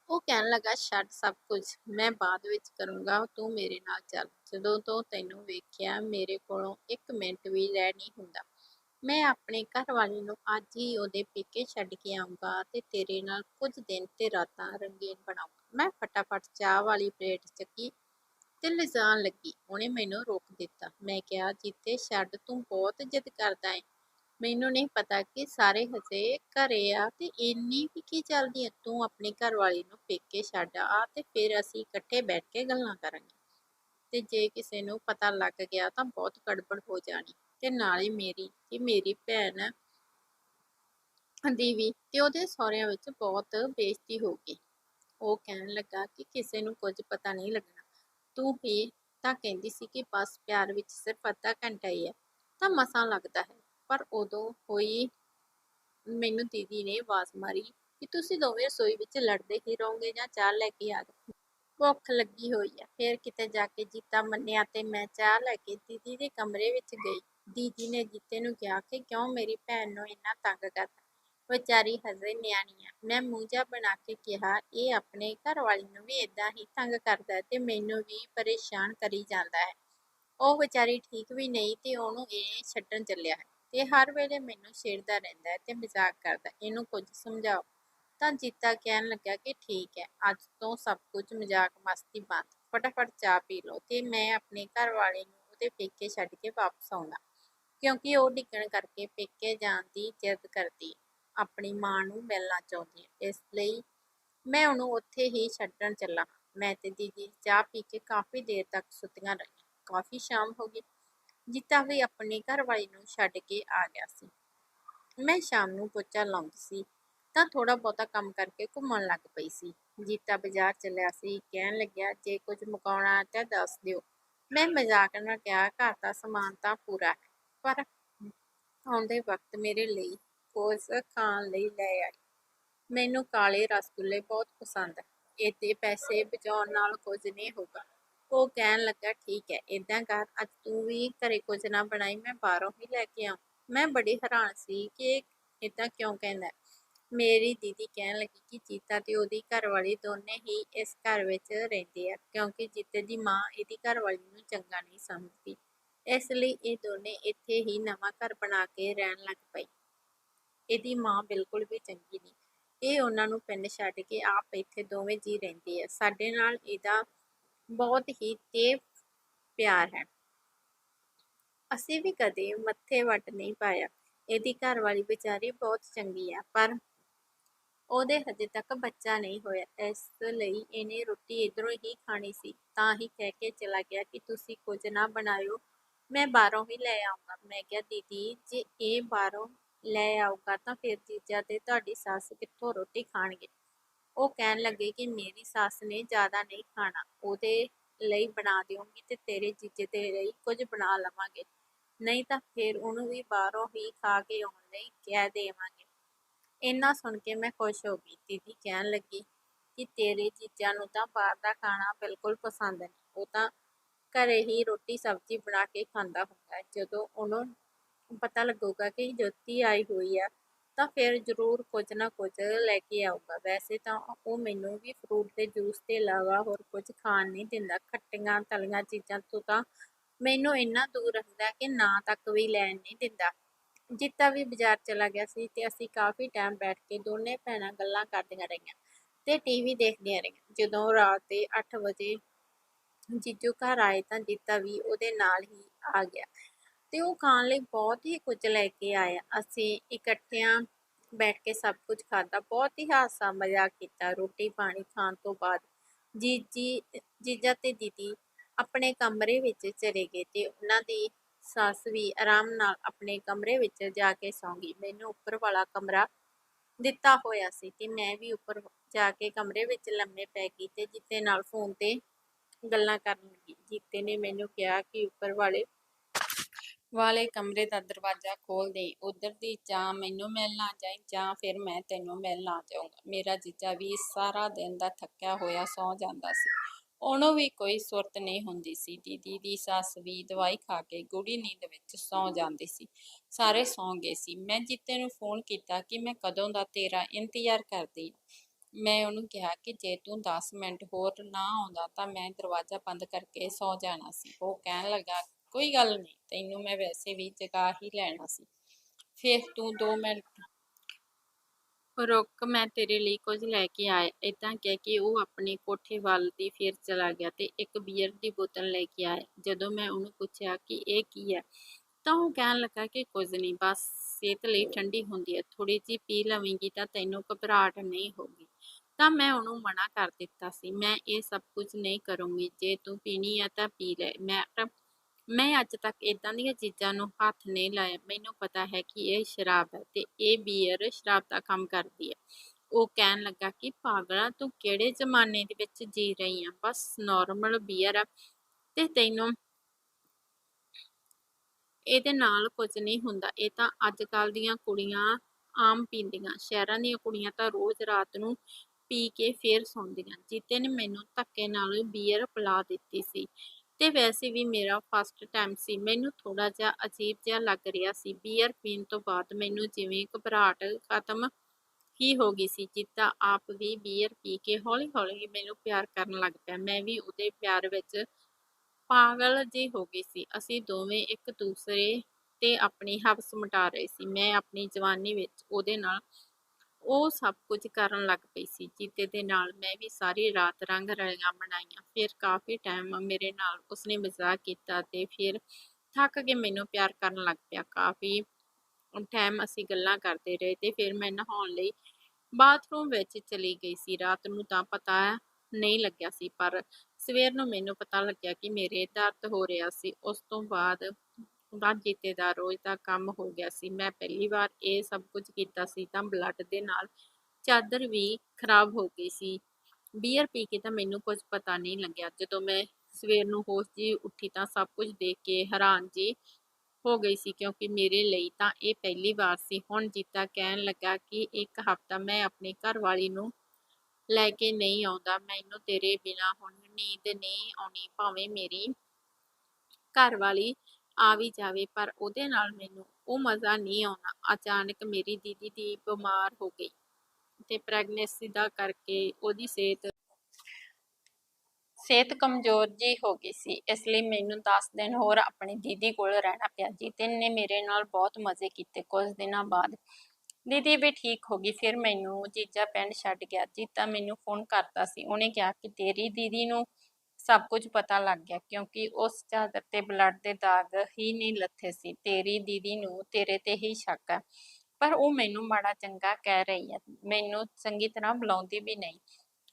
ਉਹ ਕਹਿਣ ਲੱਗਾ, ਛੱਡ ਸਭ ਕੁਝ, ਮੈਂ ਬਾਅਦ ਵਿੱਚ ਕਰੂੰਗਾ, ਤੂੰ ਮੇਰੇ ਨਾਲ ਚੱਲ। ਜਦੋਂ ਤੋਂ ਤੈਨੂੰ ਵੇਖਿਆ, ਮੇਰੇ ਕੋਲੋਂ ਇੱਕ ਮਿੰਟ ਵੀ ਰਹਿ ਨਹੀਂ ਹੁੰਦਾ। ਮੈਂ ਆਪਣੇ ਘਰ ਵਾਲੇ ਨੂੰ ਅੱਜ ਹੀ ਉਹਦੇ ਪੇਕੇ ਛੱਡ ਕੇ ਆਊਂਗਾ ਤੇ ਤੇਰੇ ਨਾਲ ਕੁਝ ਦਿਨ ਤੇ ਰਾਤਾਂ ਰੰਗੀਨ ਬਣਾਉਂਗਾ ਮੈਂ ਫਟਾਫਟ ਚਾਹ ਵਾਲੀ ਪਲੇਟ ਚੱਕੀ ਤੇ ਲਿਜਾਣ ਲੱਗੀ। ਉਹਨੇ ਮੈਨੂੰ ਰੋਕ ਦਿੱਤਾ। ਮੈਂ ਕਿਹਾ, ਜੀਤੇ, ਛੱਡ, ਤੂੰ ਬਹੁਤ ਜਿੱਦ ਕਰਦਾ ਏ। ਮੈਨੂੰ ਨਹੀਂ ਪਤਾ ਕਿ ਸਾਰੇ ਹਜੇ ਘਰੇ ਆ ਤੇ ਇੰਨੀ ਵੀ ਕੀ ਚੱਲਦੀ ਹੈ ਤੂੰ ਆਪਣੀ ਘਰਵਾਲੀ ਨੂੰ ਪੇਕੇ ਛੱਡ ਆ ਤੇ ਫਿਰ ਅਸੀਂ ਇਕੱਠੇ ਬੈਠ ਕੇ ਗੱਲਾਂ ਕਰਾਂਗੇ। ਤੇ ਜੇ ਕਿਸੇ ਨੂੰ ਪਤਾ ਲੱਗ ਗਿਆ ਤਾਂ ਬਹੁਤ ਗੜਬੜ ਹੋ ਜਾਣੀ। ਤੇ ਨਾਲੇ ਮੇਰੀ, ਤੇ ਮੇਰੀ ਭੈਣ ਦੀ ਵੀ, ਤੇ ਉਹਦੇ ਸਹੁਰਿਆਂ ਵਿੱਚ ਬਹੁਤ ਬੇਇੱਜ਼ਤੀ ਗਈ। ਉਹ ਕਹਿਣ ਲੱਗਾ ਕਿ ਕਿਸੇ ਨੂੰ ਕੁਝ ਪਤਾ ਨਹੀਂ ਲੱਗਣਾ। ਤੂੰ ਵੀ ਤਾਂ ਕਹਿੰਦੀ ਸੀ ਕਿ ਬਸ ਪਿਆਰ ਵਿੱਚ ਸਿਰਫ ਅੱਧਾ ਘੰਟਾ ਹੀ ਹੈ, ਤਾਂ ਮਸਾਂ ਲੱਗਦਾ ਹੈ। ਪਰ ਉਦੋਂ ਹੋਈ ਮੈਨੂੰ ਦੀਦੀ ਨੇ ਆਵਾਜ਼ ਮਾਰੀ ਕਿ ਤੁਸੀਂ ਦੋਵੇਂ ਰਸੋਈ ਵਿੱਚ ਲੜਦੇ ਹੀ ਰਹੋਗੇ ਜਾਂ ਚਾਹ ਲੈ ਕੇ ਆ ਜਾਓ ਭੁੱਖ ਲੱਗੀ ਹੋਈ ਹੈ। ਫਿਰ ਕਿਤੇ ਜਾ ਕੇ ਜੀਤਾ ਮੰਨਿਆ ਤੇ ਮੈਂ ਚਾਹ ਲੈ ਕੇ ਦੀਦੀ ਦੇ ਕਮਰੇ ਵਿੱਚ ਗਈ। ਦੀਦੀ ਨੇ ਜੀਤੇ ਨੂੰ ਕਿਹਾ ਕਿ ਕਿਉਂ ਮੇਰੀ ਭੈਣ ਨੂੰ ਇੰਨਾ ਤੰਗ ਕਰਦਾ? ਵਿਚਾਰੀ ਹਜੇ ਨਿਆਣੀ ਆ। ਮੈਂ ਮੂੰਹ ਜਿਹਾ ਬਣਾ ਕੇ ਕਿਹਾ, ਇਹ ਆਪਣੇ ਘਰ ਵਾਲੀ ਨੂੰ ਵੀ ਇਦਾਂ ਹੀ ਤੰਗ ਕਰਦਾ ਤੇ ਮੈਨੂੰ ਵੀ ਪਰੇਸ਼ਾਨ ਕਰੀ ਜਾਂਦਾ ਹੈ। ਉਹ ਵਿਚਾਰੀ ਠੀਕ ਵੀ ਨਹੀਂ ਤੇ ਉਹਨੂੰ ਇਹ ਛੱਡਣ ਚੱਲਿਆ ਹੈ ਤੇ ਹਰ ਵੇਲੇ ਮੈਨੂੰ ਛੇੜਦਾ ਰਹਿੰਦਾ ਹੈ ਤੇ ਮਜ਼ਾਕ ਕਰਦਾ ਇਹਨੂੰ ਕੁਝ ਸਮਝਾਓ? ਤਾਂ ਜੀਤਾ ਕਹਿਣ ਲੱਗਾ ਕਿ ਠੀਕ ਹੈ, ਅੱਜ ਤੋਂ ਸਭ ਕੁਝ ਮਜ਼ਾਕ ਮਸਤੀ ਬੰਦ। ਫਟਾਫਟ ਚਾਹ ਪੀ ਲਓ ਤੇ ਮੈਂ ਆਪਣੇ ਘਰ ਵਾਲੇ ਨੂੰ ਉਹਦੇ ਪੇਕੇ ਛੱਡ ਕੇ ਵਾਪਸ ਆਉਣਾ ਕਿਉਂਕਿ ਉਹ ਡਿੱਗਣ ਕਰਕੇ ਪੇਕੇ ਜਾਣ ਦੀ ਜਿੱਦ ਕਰਦੀ, ਆਪਣੀ ਮਾਂ ਨੂੰ ਮਿਲਣਾ ਚਾਹੁੰਦੀ। ਇਸ ਲਈ ਮੈਂ ਉਹਨੂੰ ਉੱਥੇ ਹੀ ਛੱਡਣ ਚੱਲਾ। ਮੈਂ ਤੇ ਦੀਦੀ ਚਾਹ ਪੀ ਕੇ ਕਾਫੀ ਦੇਰ ਤੱਕ ਸੁੱਤੀਆਂ ਰਹੀਆਂ। ਕਾਫੀ ਸ਼ਾਮ ਹੋ ਗਈ। ਜੀਤਾ ਵੀ ਆਪਣੀ ਘਰਵਾਲੀ ਨੂੰ ਛੱਡ ਕੇ ਆ ਗਿਆ ਸੀ। ਮੈਂ ਸ਼ਾਮ ਨੂੰ ਪੋਚਾ ਲਾਉਂਦੀ ਸੀ ਤਾਂ ਥੋੜਾ ਬਹੁਤਾ ਕੰਮ ਕਰਕੇ ਘੁੰਮਣ ਲੱਗ ਪਈ ਸੀ। ਜੀਤਾ ਬਾਜ਼ਾਰ ਚੱਲਿਆ ਸੀ। ਕਹਿਣ ਲੱਗਿਆ, ਜੇ ਕੁਝ ਮੁਕਾਉਣਾ ਤਾਂ ਦੱਸ ਦਿਓ। ਮੈਂ ਮਜ਼ਾਕ ਨਾਲ ਕਿਹਾ, ਘਰ ਦਾ ਸਮਾਨ ਤਾਂ ਪੂਰਾ ਹੈ। ਪਰ ਆਉਂਦੇ ਵਕਤ ਮੇਰੇ ਲਈ ਕੁਝ ਖਾਣ ਲਈ ਲੈ ਆਈ। ਮੈਨੂੰ ਕਾਲੇ ਰਸਗੁੱਲੇ ਬਹੁਤ ਪਸੰਦ ਹੈ ਇਹਦੇ ਪੈਸੇ ਬਚਾਉਣ ਨਾਲ ਕੁਝ ਨਹੀਂ ਹੋਗਾ ਉਹ ਕਹਿਣ ਲੱਗਾ, ਠੀਕ ਹੈ ਇਦਾਂ ਕਰ, ਅੱਜ ਤੂੰ ਵੀ ਘਰੇ ਕੁਝ ਨਾ ਬਣਾਈ, ਮੈਂ ਬਾਹਰੋਂ ਹੀ ਲੈ ਕੇ ਆਉਂ ਮੈਂ ਬੜੀ ਹੈਰਾਨ ਸੀ ਕਿ ਇਦਾਂ ਕਿਉਂ ਕਹਿੰਦਾ ਮੇਰੀ ਦੀਦੀ ਕਹਿਣ ਲੱਗੀ ਕਿ ਜੀਤਾ ਤੇ ਉਹਦੀ ਘਰਵਾਲੀ ਦੋਨੇ ਹੀ ਇਸ ਘਰ ਵਿੱਚ ਰਹਿੰਦੇ ਆ, ਕਿਉਂਕਿ ਜੀਤੇ ਦੀ ਮਾਂ ਇਹਦੀ ਘਰਵਾਲੀ ਨੂੰ ਚੰਗਾ ਨਹੀਂ ਸਮਝਦੀ। ਇਸ ਲਈ ਇਹ ਦੋਨੇ ਇੱਥੇ ਹੀ ਨਵਾਂ ਘਰ ਬਣਾ ਕੇ ਰਹਿਣ ਲੱਗ ਪਈ ਇਹਦੀ ਮਾਂ ਬਿਲਕੁਲ ਵੀ ਚੰਗੀ ਨਹੀਂ। ਇਹ ਉਹਨਾਂ ਨੂੰ ਪਿੰਡ ਛੱਡ ਕੇ ਆਪ ਇੱਥੇ ਦੋਵੇਂ ਜੀ ਰਹਿੰਦੇ ਆ। ਸਾਡੇ ਨਾਲ ਇਹਦਾ ਬਹੁਤ ਹੀ ਤੇਵ ਪਿਆਰ ਹੈ। ਅਸੀਂ ਵੀ ਕਦੇ ਮੱਥੇ ਵੱਟ ਨਹੀਂ ਪਾਇਆ। ਇਹਦੀ ਘਰ ਵਾਲੀ ਵਿਚਾਰੀ ਬਹੁਤ ਚੰਗੀ ਆ, ਪਰ ਉਹਦੇ ਹਜੇ ਤੱਕ ਬੱਚਾ ਨਹੀਂ ਹੋਇਆ। ਇਸ ਲਈ ਇਹਨੇ ਰੋਟੀ ਇਧਰੋਂ ਹੀ ਖਾਣੀ ਸੀ। ਤਾਂ ਹੀ ਕਹਿ ਕੇ ਚਲਾ ਗਿਆ ਕਿ ਤੁਸੀਂ ਕੁਝ ਨਾ ਬਣਾਇਓ। ਮੈਂ ਬਾਹਰੋਂ ਹੀ ਲੈ ਆਉਂਗਾ ਮੈਂ ਕਿਹਾ, ਦੀਦੀ, ਜੇ ਇਹ ਬਾਹਰੋਂ ਲੈ ਆਊਗਾ ਤਾਂ ਫਿਰ ਜੀਜਾ ਤੇ ਤੁਹਾਡੀ ਸੱਸ ਕਿੱਥੋਂ ਰੋਟੀ ਖਾਣਗੇ? ਉਹ ਕਹਿਣ ਲੱਗੇ ਕਿ ਮੇਰੀ ਸੱਸ ਨੇ ਜ਼ਿਆਦਾ ਨਹੀਂ ਖਾਣਾ। ਉਹਦੇ ਲਈ ਬਣਾ ਦਿਓਗੀ ਤੇ ਤੇਰੇ ਜੀਜੇ ਦੇ ਲਈ ਕੁਝ ਬਣਾ ਲਵਾਂਗੇ। ਨਹੀਂ ਤਾਂ ਫਿਰ ਉਹਨੂੰ ਵੀ ਬਾਹਰੋਂ ਹੀ ਖਾ ਕੇ ਆਉਣ ਲਈ ਕਹਿ ਦੇਵਾਂਗੇ। ਇੰਨਾ ਸੁਣ ਕੇ ਮੈਂ ਖੁਸ਼ ਹੋ ਗਈ। ਦੀਦੀ ਕਹਿਣ ਲੱਗੀ ਕਿ ਤੇਰੇ ਜੀਜਾ ਨੂੰ ਤਾਂ ਬਾਹਰ ਦਾ ਖਾਣਾ ਬਿਲਕੁਲ ਪਸੰਦ ਨਹੀਂ। ਉਹ ਤਾਂ ਘਰੇ ਹੀ ਰੋਟੀ ਸਬਜ਼ੀ ਬਣਾ ਕੇ ਖਾਂਦਾ ਹੁੰਦਾ ਹੈ। ਜਦੋਂ ਉਹਨੂੰ ਪਤਾ ਲੱਗੂਗਾ ਕਿ ਜੋਤੀ ਆਈ ਹੋਈ ਆ, ਤਾਂ ਫਿਰ ਜ਼ਰੂਰ ਕੁਝ ਨਾ ਕੁਝ ਲੈ ਕੇ ਆਊਗਾ। ਵੈਸੇ ਤਾਂ ਉਹ ਮੈਨੂੰ ਵੀ ਫਰੂਟ ਦੇ ਜੂਸ ਦੇ ਇਲਾਵਾ ਹੋਰ ਕੁਝ ਖਾਣ ਨਹੀਂ ਦਿੰਦਾ। ਖੱਟੀਆਂ ਤਲੀਆਂ ਚੀਜ਼ਾਂ ਤੋਂ ਤਾਂ ਮੈਨੂੰ ਇੰਨਾ ਦੂਰ ਰੱਖਦਾ ਕਿ ਨਾ ਤੱਕ ਵੀ ਲੈਣ ਨਹੀਂ ਦਿੰਦਾ। ਜੀਤਾ ਵੀ ਬਾਜ਼ਾਰ ਚਲਾ ਗਿਆ ਸੀ ਤੇ ਅਸੀਂ ਕਾਫੀ ਟਾਈਮ ਬੈਠ ਕੇ ਦੋਨੇ ਭੈਣਾਂ ਗੱਲਾਂ ਕਰਦੀਆਂ ਰਹੀਆਂ ਤੇ ਟੀਵੀ ਦੇਖਦੀਆਂ ਰਹੀਆਂ। ਜਦੋਂ ਰਾਤ ਦੇ 8 ਵਜੇ ਜੀਜੂ ਘਰ ਆਏ ਤਾਂ ਜੀਤਾ ਵੀ ਉਹਦੇ ਨਾਲ ਹੀ ਆ ਗਿਆ। ਤੇ ਉਹ ਖਾਣ ਲਈ ਬਹੁਤ ਹੀ ਕੁਝ ਲੈ ਕੇ ਆਇਆ। ਅਸੀਂ ਇਕੱਠਿਆਂ ਬੈਠ ਕੇ ਸਭ ਕੁਝ ਖਾਧਾ। ਬਹੁਤ ਹੀ ਹਾਸਾ ਮਜ਼ਾਕ ਕੀਤਾ ਰੋਟੀ ਪਾਣੀ ਖਾਣ ਤੋਂ ਬਾਅਦ। ਜੀਜੀ, ਜੀਜਾ ਤੇ ਦੀਦੀ ਆਪਣੇ ਕਮਰੇ ਵਿੱਚ ਚਲੇ ਗਏ ਤੇ ਉਹਨਾਂ ਦੀ ਸੱਸ ਵੀ ਆਰਾਮ ਨਾਲ ਆਪਣੇ ਕਮਰੇ ਵਿੱਚ ਜਾ ਕੇ ਸੌਂ ਗਈ। ਮੈਨੂੰ ਉੱਪਰ ਵਾਲਾ ਕਮਰਾ ਦਿੱਤਾ ਹੋਇਆ ਸੀ ਤੇ ਮੈਂ ਵੀ ਉੱਪਰ ਜਾ ਕੇ ਕਮਰੇ ਵਿੱਚ ਲੰਮੇ ਪੈ ਗਈ ਤੇ ਜਿੱਤੇ ਨਾਲ ਫੋਨ ਤੇ ਗੱਲਾਂ ਕਰਨ ਲੱਗੀ। ਜੀਤੇ ਨੇ ਮੈਨੂੰ ਕਿਹਾ ਕਿ ਉੱਪਰ ਵਾਲੇ ਵਾਲੇ ਕਮਰੇ ਦਾ ਦਰਵਾਜ਼ਾ ਖੋਲ ਦੇ ਉਧਰ ਦੀ ਜਾਂ ਮੈਨੂੰ ਮਿਲਣ ਆ ਜਾਂ ਫਿਰ ਮੈਂ ਤੈਨੂੰ ਮਿਲਣ ਆ ਮੇਰਾ ਜੀਜਾ ਵੀ ਸਾਰਾ ਦਿਨ ਦਾ ਥੱਕਿਆ ਹੋਇਆ ਸੌਂ ਜਾਂਦਾ ਸੀ। ਉਹਨੂੰ ਵੀ ਕੋਈ ਸੁਰਤ ਨਹੀਂ ਹੁੰਦੀ ਸੀ। ਦੀਦੀ ਦੀ ਸੱਸ ਵੀ ਦਵਾਈ ਖਾ ਕੇ ਗੂੜੀ ਨੀਂਦ ਵਿੱਚ ਸੌਂ ਜਾਂਦੀ ਸੀ। ਸਾਰੇ ਸੌਂ ਗਏ ਸੀ। ਮੈਂ ਜੀਤੇ ਨੂੰ ਫੋਨ ਕੀਤਾ ਕਿ ਮੈਂ ਕਦੋਂ ਦਾ ਤੇਰਾ ਇੰਤਜ਼ਾਰ ਕਰਦੀ ਮੈਂ ਉਹਨੂੰ ਕਿਹਾ ਕਿ ਜੇ ਤੂੰ 10 ਮਿੰਟ ਹੋਰ ਨਾ ਆਉਂਦਾ ਤਾਂ ਮੈਂ ਦਰਵਾਜ਼ਾ ਬੰਦ ਕਰਕੇ ਸੌ ਜਾਣਾ ਸੀ। ਉਹ ਕਹਿਣ ਲੱਗਾ, ਕੋਈ ਗੱਲ ਨਹੀਂ, ਤੈਨੂੰ ਮੈਂ ਵੈਸੇ ਵੀ ਜਗਾ ਹੀ ਲੈਣਾ ਸੀ। ਫਿਰ ਤੂੰ 2 ਮਿੰਟ ਰੁਕ, ਮੈਂ ਤੇਰੇ ਲਈ ਕੁਝ ਲੈ ਕੇ ਆਇਆ। ਏਦਾਂ ਕਹਿ ਕੇ ਉਹ ਆਪਣੇ ਕੋਠੇ ਵੱਲ ਦੀ ਫਿਰ ਚਲਾ ਗਿਆ ਤੇ ਇੱਕ ਬੀਅਰ ਦੀ ਬੋਤਲ ਲੈ ਕੇ ਆਇਆ। ਜਦੋਂ ਮੈਂ ਉਹਨੂੰ ਪੁੱਛਿਆ ਕਿ ਇਹ ਕੀ ਹੈ, ਤਾਂ ਉਹ ਕਹਿਣ ਲੱਗਾ ਕਿ ਕੁਝ ਨਹੀਂ, ਬਸ ਸਿਹਤ ਲਈ ਠੰਡੀ ਹੁੰਦੀ ਹੈ। ਥੋੜੀ ਜਿਹੀ ਪੀ ਲਵੇਂਗੀ ਤਾਂ ਤੈਨੂੰ ਘਬਰਾਹਟ ਨਹੀਂ ਹੋਗੀ ਤਾਂ ਮੈਂ ਉਹਨੂੰ ਮਨਾ ਕਰ ਦਿੱਤਾ ਸੀ। ਮੈਂ ਇਹ ਸਭ ਕੁਝ ਨਹੀਂ ਕਰੂੰਗੀ। ਜੇ ਤੂੰ ਪੀਣੀ ਆ ਤਾਂ ਪੀ ਲੈ। ਮੈਂ ਮੈਂ ਅੱਜ ਤੱਕ ਇਦਾਂ ਦੀਆਂ ਚੀਜ਼ਾਂ ਨੂੰ ਹੱਥ ਨਹੀਂ ਲਾਇਆ। ਮੈਨੂੰ ਪਤਾ ਹੈ ਕਿ ਇਹ ਸ਼ਰਾਬ ਹੈ ਤੇ ਇਹ ਬੀਅਰ ਸ਼ਰਾਬ ਦਾ ਕੰਮ ਕਰਦੀ ਹੈ। ਉਹ ਕਹਿਣ ਲੱਗਾ ਕਿ ਪਾਗਲਾ, ਤੂੰ ਕਿਹੜੇ ਜ਼ਮਾਨੇ ਦੇ ਵਿੱਚ ਜੀ ਰਹੀ ਆ? ਬਸ ਨਾਰਮਲ ਬੀਅਰ ਆ ਤੇ ਤੈਨੂੰ ਇਹਦੇ ਨਾਲ ਕੁਝ ਨਹੀਂ ਹੁੰਦਾ। ਇਹ ਤਾਂ ਅੱਜ ਕੱਲ ਦੀਆਂ ਕੁੜੀਆਂ ਆਮ ਪੀਂਦੀਆਂ। ਸ਼ਹਿਰਾਂ ਦੀਆਂ ਕੁੜੀਆਂ ਤਾਂ ਰੋਜ਼ ਰਾਤ ਨੂੰ ਪੀ ਕੇ ਫੇਰ ਸੌਂਦੀਆਂ ਜੀਤੇ ਨੇ ਮੈਨੂੰ ਧੱਕੇ ਨਾਲ ਬੀਅਰ ਪਿਲਾ ਦਿੱਤੀ ਸੀ। ਤੇ ਵੈਸੇ ਵੀ ਮੇਰਾ ਫਸਟ ਟਾਈਮ ਸੀ। ਮੈਨੂੰ ਥੋੜਾ ਜਿਹਾ ਅਜੀਬ ਜਿਹਾ ਲੱਗ ਰਿਹਾ ਸੀ। ਬੀਅਰ ਪੀਣ ਤੋਂ ਬਾਅਦ ਮੈਨੂੰ ਜਿਵੇਂ ਘਬਰਾਹਟ ਖਤਮ ਹੀ ਹੋ ਗਈ ਸੀ ਜਿੱਤਾ ਆਪ ਵੀ ਬੀਅਰ ਪੀ ਕੇ ਹੌਲੀ ਹੌਲੀ ਮੈਨੂੰ ਪਿਆਰ ਕਰਨ ਲੱਗ ਪਿਆ। ਮੈਂ ਵੀ ਉਹਦੇ ਪਿਆਰ ਵਿੱਚ ਪਾਗਲ ਜੀ ਹੋ ਗਈ ਸੀ। ਅਸੀਂ ਦੋਵੇਂ ਇੱਕ ਦੂਸਰੇ ਤੇ ਆਪਣੀ ਹਵਸ ਮਟਾ ਰਹੇ ਸੀ। ਮੈਂ ਆਪਣੀ ਜਵਾਨੀ ਵਿੱਚ ਉਹਦੇ ਨਾਲ ਉਹ ਸਭ ਕੁਝ ਕਰਨ ਲੱਗ ਪਈ ਸੀ ਜੀਤੇ ਦੇ ਨਾਲ ਮੈਂ ਵੀ ਸਾਰੀ ਰਾਤ ਰੰਗ ਰਲੀਆਂ ਬਣਾਈਆਂ। ਫਿਰ ਕਾਫੀ ਟਾਈਮ ਮੇਰੇ ਨਾਲ ਉਸਨੇ ਮਜ਼ਾਕ ਕੀਤਾ ਤੇ ਫਿਰ ਥੱਕ ਕੇ ਮੈਨੂੰ ਪਿਆਰ ਕਰਨ ਲੱਗ ਪਿਆ। ਕਾਫੀ ਟਾਈਮ ਅਸੀਂ ਗੱਲਾਂ ਕਰਦੇ ਰਹੇ ਤੇ ਫਿਰ ਮੈਂ ਨਹਾਉਣ ਲਈ ਬਾਥਰੂਮ ਵਿੱਚ ਚਲੀ ਗਈ ਸੀ। ਰਾਤ ਨੂੰ ਤਾਂ ਪਤਾ ਨਹੀਂ ਲੱਗਿਆ ਸੀ, ਪਰ ਸਵੇਰ ਨੂੰ ਮੈਨੂੰ ਪਤਾ ਲੱਗਿਆ ਕਿ ਮੇਰੇ ਦਰਦ ਹੋ ਰਿਹਾ ਸੀ। ਉਸ ਤੋਂ ਬਾਅਦ ਉਹਦਾ ਜੀਤੇ ਦਾ ਰੋਜ਼ ਦਾ ਕੰਮ ਹੋ ਗਿਆ ਸੀ। ਮੈਂ ਪਹਿਲੀ ਵਾਰ ਇਹ ਸਭ ਕੁਝ ਕੀਤਾ ਸੀ ਤਾਂ ਬਲੱਡ ਦੇ ਨਾਲ ਚਾਦਰ ਵੀ ਖਰਾਬ ਹੋ ਗਈ ਸੀ। ਬੀਅਰ ਪੀ ਕੇ ਤਾਂ ਮੈਨੂੰ ਕੁਝ ਪਤਾ ਨਹੀਂ ਲੱਗਿਆ। ਜਦੋਂ ਮੈਂ ਸਵੇਰ ਨੂੰ ਹੋਸ਼ ਜੀ ਉੱਠੀ ਤਾਂ ਸਭ ਕੁਝ ਦੇਖ ਕੇ ਹੈਰਾਨ ਜੀ ਹੋ ਗਈ ਸੀ ਕਿਉਂਕਿ ਮੇਰੇ ਲਈ ਤਾਂ ਇਹ ਪਹਿਲੀ ਵਾਰ ਸੀ। ਹੁਣ ਜੀਤਾ ਕਹਿਣ ਲੱਗਾ ਕਿ ਇੱਕ ਹਫ਼ਤਾ ਮੈਂ ਆਪਣੇ ਘਰ ਵਾਲੀ ਨੂੰ ਲੈ ਕੇ ਨਹੀਂ ਆਉਂਦਾ। ਮੈਨੂੰ ਤੇਰੇ ਬਿਨਾ ਹੁਣ ਨੀਂਦ ਨਹੀਂ ਆਉਣੀ। ਭਾਵੇਂ ਮੇਰੀ ਘਰ ਵਾਲੀ ਆ ਵੀ ਜਾਵੇ, ਪਰ ਉਹਦੇ ਨਾਲ ਮੈਨੂੰ ਉਹ ਮਜ਼ਾ ਨਹੀਂ ਆਉਣਾ। ਅਚਾਨਕ ਮੇਰੀ ਦੀਦੀ ਦੀ ਬਿਮਾਰ ਹੋ ਗਈ ਤੇ ਪ੍ਰੈਗਨੈਂਸੀ ਦਾ ਕਰਕੇ ਉਹਦੀ ਸਿਹਤ ਸਿਹਤ ਕਮਜ਼ੋਰ ਜੀ ਹੋ ਗਈ ਸੀ। ਇਸ ਲਈ ਮੈਨੂੰ 10 ਦਿਨ ਹੋਰ ਆਪਣੀ ਦੀਦੀ ਕੋਲ ਰਹਿਣਾ ਪਿਆ ਜਿਤਨ ਨੇ ਮੇਰੇ ਨਾਲ ਬਹੁਤ ਮਜ਼ੇ ਕੀਤੇ। ਕੁਝ ਦਿਨਾਂ ਬਾਅਦ ਦੀਦੀ ਵੀ ਠੀਕ ਹੋ ਗਈ। ਫਿਰ ਮੈਨੂੰ ਜੀਜਾ ਪਿੰਡ ਛੱਡ ਗਿਆ ਜੀਤਾ ਮੈਨੂੰ ਫੋਨ ਕਰਤਾ ਸੀ। ਉਹਨੇ ਕਿਹਾ ਕਿ ਤੇਰੀ ਦੀਦੀ ਨੂੰ ਸਭ ਕੁਝ ਪਤਾ ਲੱਗ ਗਿਆ ਕਿਉਂਕਿ ਉਸ ਚਾਦਰ ਤੇ ਬਲੱਡ ਦੇ ਦਾਗ ਹੀ ਨਹੀਂ ਲੱਥੇ ਸੀ। ਤੇਰੀ ਦੀਦੀ ਨੂੰ ਤੇਰੇ ਤੇ ਹੀ ਸ਼ੱਕ ਹੈ। ਪਰ ਉਹ ਮੈਨੂੰ ਮਾੜਾ ਚੰਗਾ ਕਹਿ ਰਹੀ ਹੈ। ਮੈਨੂੰ ਚੰਗੀ ਤਰ੍ਹਾਂ ਬੁਲਾਉਂਦੀ ਵੀ ਨਹੀਂ।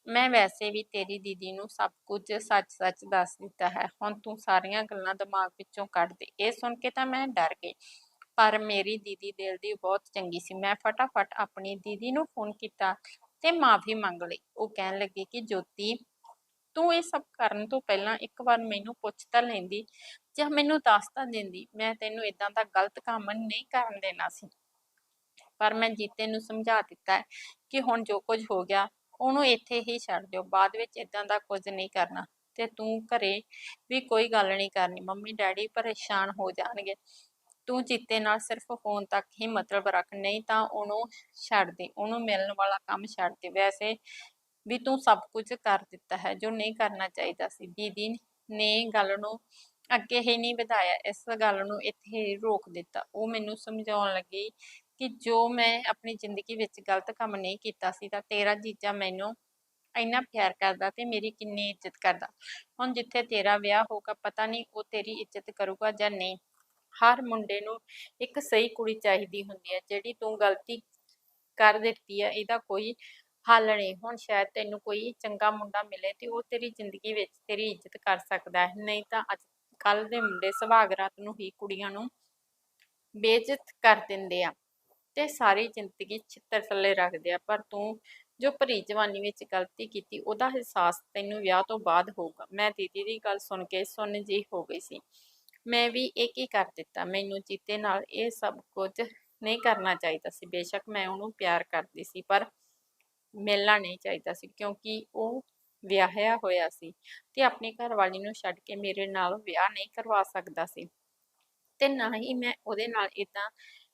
ਮੈਂ ਵੈਸੇ ਵੀ ਤੇਰੀ ਦੀਦੀ ਨੂੰ ਸਭ ਕੁਝ ਸੱਚ-ਸੱਚ ਦੱਸ ਦਿੱਤਾ ਹੈ। ਹੁਣ ਤੂੰ ਸਾਰੀਆਂ ਗੱਲਾਂ ਦਿਮਾਗ ਵਿੱਚੋਂ ਕੱਢ ਦੇ। ਇਹ ਸੁਣ ਕੇ ਤਾਂ ਮੈਂ ਡਰ ਗਈ। ਪਰ ਮੇਰੀ ਦੀਦੀ ਦਿਲ ਦੀ ਬਹੁਤ ਚੰਗੀ ਸੀ। ਮੈਂ ਫਟਾਫਟ ਆਪਣੀ ਦੀਦੀ ਨੂੰ ਫੋਨ ਕੀਤਾ ਤੇ ਮਾਫੀ ਮੰਗ ਲਈ। ਉਹ ਕਹਿਣ ਲੱਗੀ ਕਿ ਜੋਤੀ ਤੂੰ ਇਹ ਸਭ ਕਰਨ ਤੋਂ ਪਹਿਲਾਂ ਇੱਕ ਵਾਰ ਮੈਨੂੰ ਪੁੱਛ ਤਾਂ ਲੈਂਦੀ ਜਾਂ ਮੈਨੂੰ ਦੱਸ ਤਾਂ ਦਿੰਦੀ, ਮੈਂ ਤੈਨੂੰ ਇਦਾਂ ਦਾ ਗਲਤ ਕੰਮ ਨਹੀਂ ਕਰਨ ਦੇਣਾ ਸੀ। ਪਰ ਮੈਂ ਜੀਤੇ ਨੂੰ ਸਮਝਾ ਦਿੱਤਾ ਕਿ ਹੁਣ ਜੋ ਕੁਝ ਹੋ ਗਿਆ, ਉਹਨੂੰ ਇੱਥੇ ਹੀ ਛੱਡ ਦਿਓ, ਬਾਅਦ ਵਿੱਚ ਇਦਾਂ ਦਾ ਕੁਝ ਨਹੀਂ ਕਰਨਾ। ਤੇ ਤੂੰ ਘਰੇ ਵੀ ਕੋਈ ਗੱਲ ਨਹੀਂ ਕਰਨੀ, ਮੰਮੀ ਡੈਡੀ ਪਰੇਸ਼ਾਨ ਹੋ ਜਾਣਗੇ। ਤੂੰ ਜੀਤੇ ਨਾਲ ਸਿਰਫ ਫੋਨ ਤੱਕ ਹੀ ਮਤਲਬ ਰੱਖ, ਨਹੀਂ ਤਾਂ ਉਹਨੂੰ ਛੱਡ ਦੇ, ਉਹਨੂੰ ਮਿਲਣ ਵਾਲਾ ਕੰਮ ਛੱਡ ਦੇ। ਵੈਸੇ ਵੀ ਤੂੰ ਸਭ ਕੁਝ ਕਰ ਦਿੱਤਾ ਹੈ, ਜੋ ਨਹੀਂ ਕਰਨਾ ਚਾਹੀਦਾ ਸੀ। ਦੀਦੀ ਨੇ ਗੱਲ ਨੂੰ ਅੱਗੇ ਹੀ ਨਹੀਂ ਵਧਾਇਆ, ਇਸ ਗੱਲ ਨੂੰ ਇੱਥੇ ਰੋਕ ਦਿੱਤਾ। ਉਹ ਮੈਨੂੰ ਸਮਝਾਉਣ ਲੱਗੀ ਕਿ ਜੋ ਮੈਂ ਆਪਣੀ ਜ਼ਿੰਦਗੀ ਵਿੱਚ ਗਲਤ ਕੰਮ ਨਹੀਂ ਕੀਤਾ ਸੀ, ਤਾਂ ਤੇਰਾ ਜੀਜਾ ਮੈਨੂੰ ਇੰਨਾ ਪਿਆਰ ਕਰਦਾ ਤੇ ਮੇਰੀ ਕਿੰਨੀ ਇੱਜ਼ਤ ਕਰਦਾ। ਹੁਣ ਜਿੱਥੇ ਤੇਰਾ ਵਿਆਹ ਹੋਗਾ ਪਤਾ ਨਹੀਂ ਉਹ ਤੇਰੀ ਇੱਜ਼ਤ ਕਰੂਗਾ ਜਾਂ ਨਹੀਂ। ਹਰ ਮੁੰਡੇ ਨੂੰ ਇੱਕ ਸਹੀ ਕੁੜੀ ਚਾਹੀਦੀ ਹੁੰਦੀ ਹੈ, ਜਿਹੜੀ ਤੂੰ ਗਲਤੀ ਕਰ ਦਿੱਤੀ ਹੈ, ਇਹਦਾ ਕੋਈ ਹੱਲ ਨਹੀਂ ਹੁਣ ਸ਼ਾਇਦ ਤੈਨੂੰ ਕੋਈ ਚੰਗਾ ਮੁੰਡਾ ਮਿਲੇ ਤੇ ਉਹ ਤੇਰੀ ਜ਼ਿੰਦਗੀ ਵਿੱਚ ਤੇਰੀ ਇੱਜ਼ਤ ਕਰ ਸਕਦਾ ਹੈ। ਨਹੀਂ ਤਾਂ ਅੱਜ ਕੱਲ ਦੇ ਮੁੰਡੇ ਸੁਭਾਗ ਰਾਤ ਨੂੰ ਹੀ ਕੁੜੀਆਂ ਨੂੰ ਬੇਇੱਜ਼ਤ ਕਰ ਦਿੰਦੇ ਆ ਤੇ ਸਾਰੀ ਜ਼ਿੰਦਗੀ ਛਿੱਤਰ ਥੱਲੇ ਰੱਖਦੇ ਆ। ਪਰ ਤੂੰ ਜੋ ਭਰੀ ਜਵਾਨੀ ਵਿੱਚ ਗਲਤੀ ਕੀਤੀ, ਉਹਦਾ ਅਹਿਸਾਸ ਤੈਨੂੰ ਵਿਆਹ ਤੋਂ ਬਾਅਦ ਹੋਊਗਾ। ਮੈਂ ਦੀਦੀ ਦੀ ਗੱਲ ਸੁਣ ਕੇ ਸੁਣ ਜੀ ਹੋ ਗਈ ਸੀ। ਮੈਂ ਵੀ ਇਹ ਕੀ ਕਰ ਦਿੱਤਾ? ਮੈਨੂੰ ਜੀਤੇ ਨਾਲ ਇਹ ਸਭ ਕੁਝ ਨਹੀਂ ਕਰਨਾ ਚਾਹੀਦਾ ਸੀ। ਬੇਸ਼ੱਕ ਮੈਂ ਉਹਨੂੰ ਪਿਆਰ ਕਰਦੀ ਸੀ, ਪਰ ਮਿਲਣਾ ਨਹੀਂ ਚਾਹੀਦਾ ਸੀ ਕਿਉਂਕਿ ਉਹ ਵਿਆਹਿਆ ਹੋਇਆ ਸੀ ਤੇ ਆਪਣੀ ਘਰਵਾਲੀ ਨੂੰ ਛੱਡ ਕੇ ਮੇਰੇ ਨਾਲ ਵਿਆਹ ਨਹੀਂ ਕਰਵਾ ਸਕਦਾ ਸੀ। ਤੇ ਨਾ ਹੀ ਮੈਂ ਉਹਦੇ ਨਾਲ ਇਦਾਂ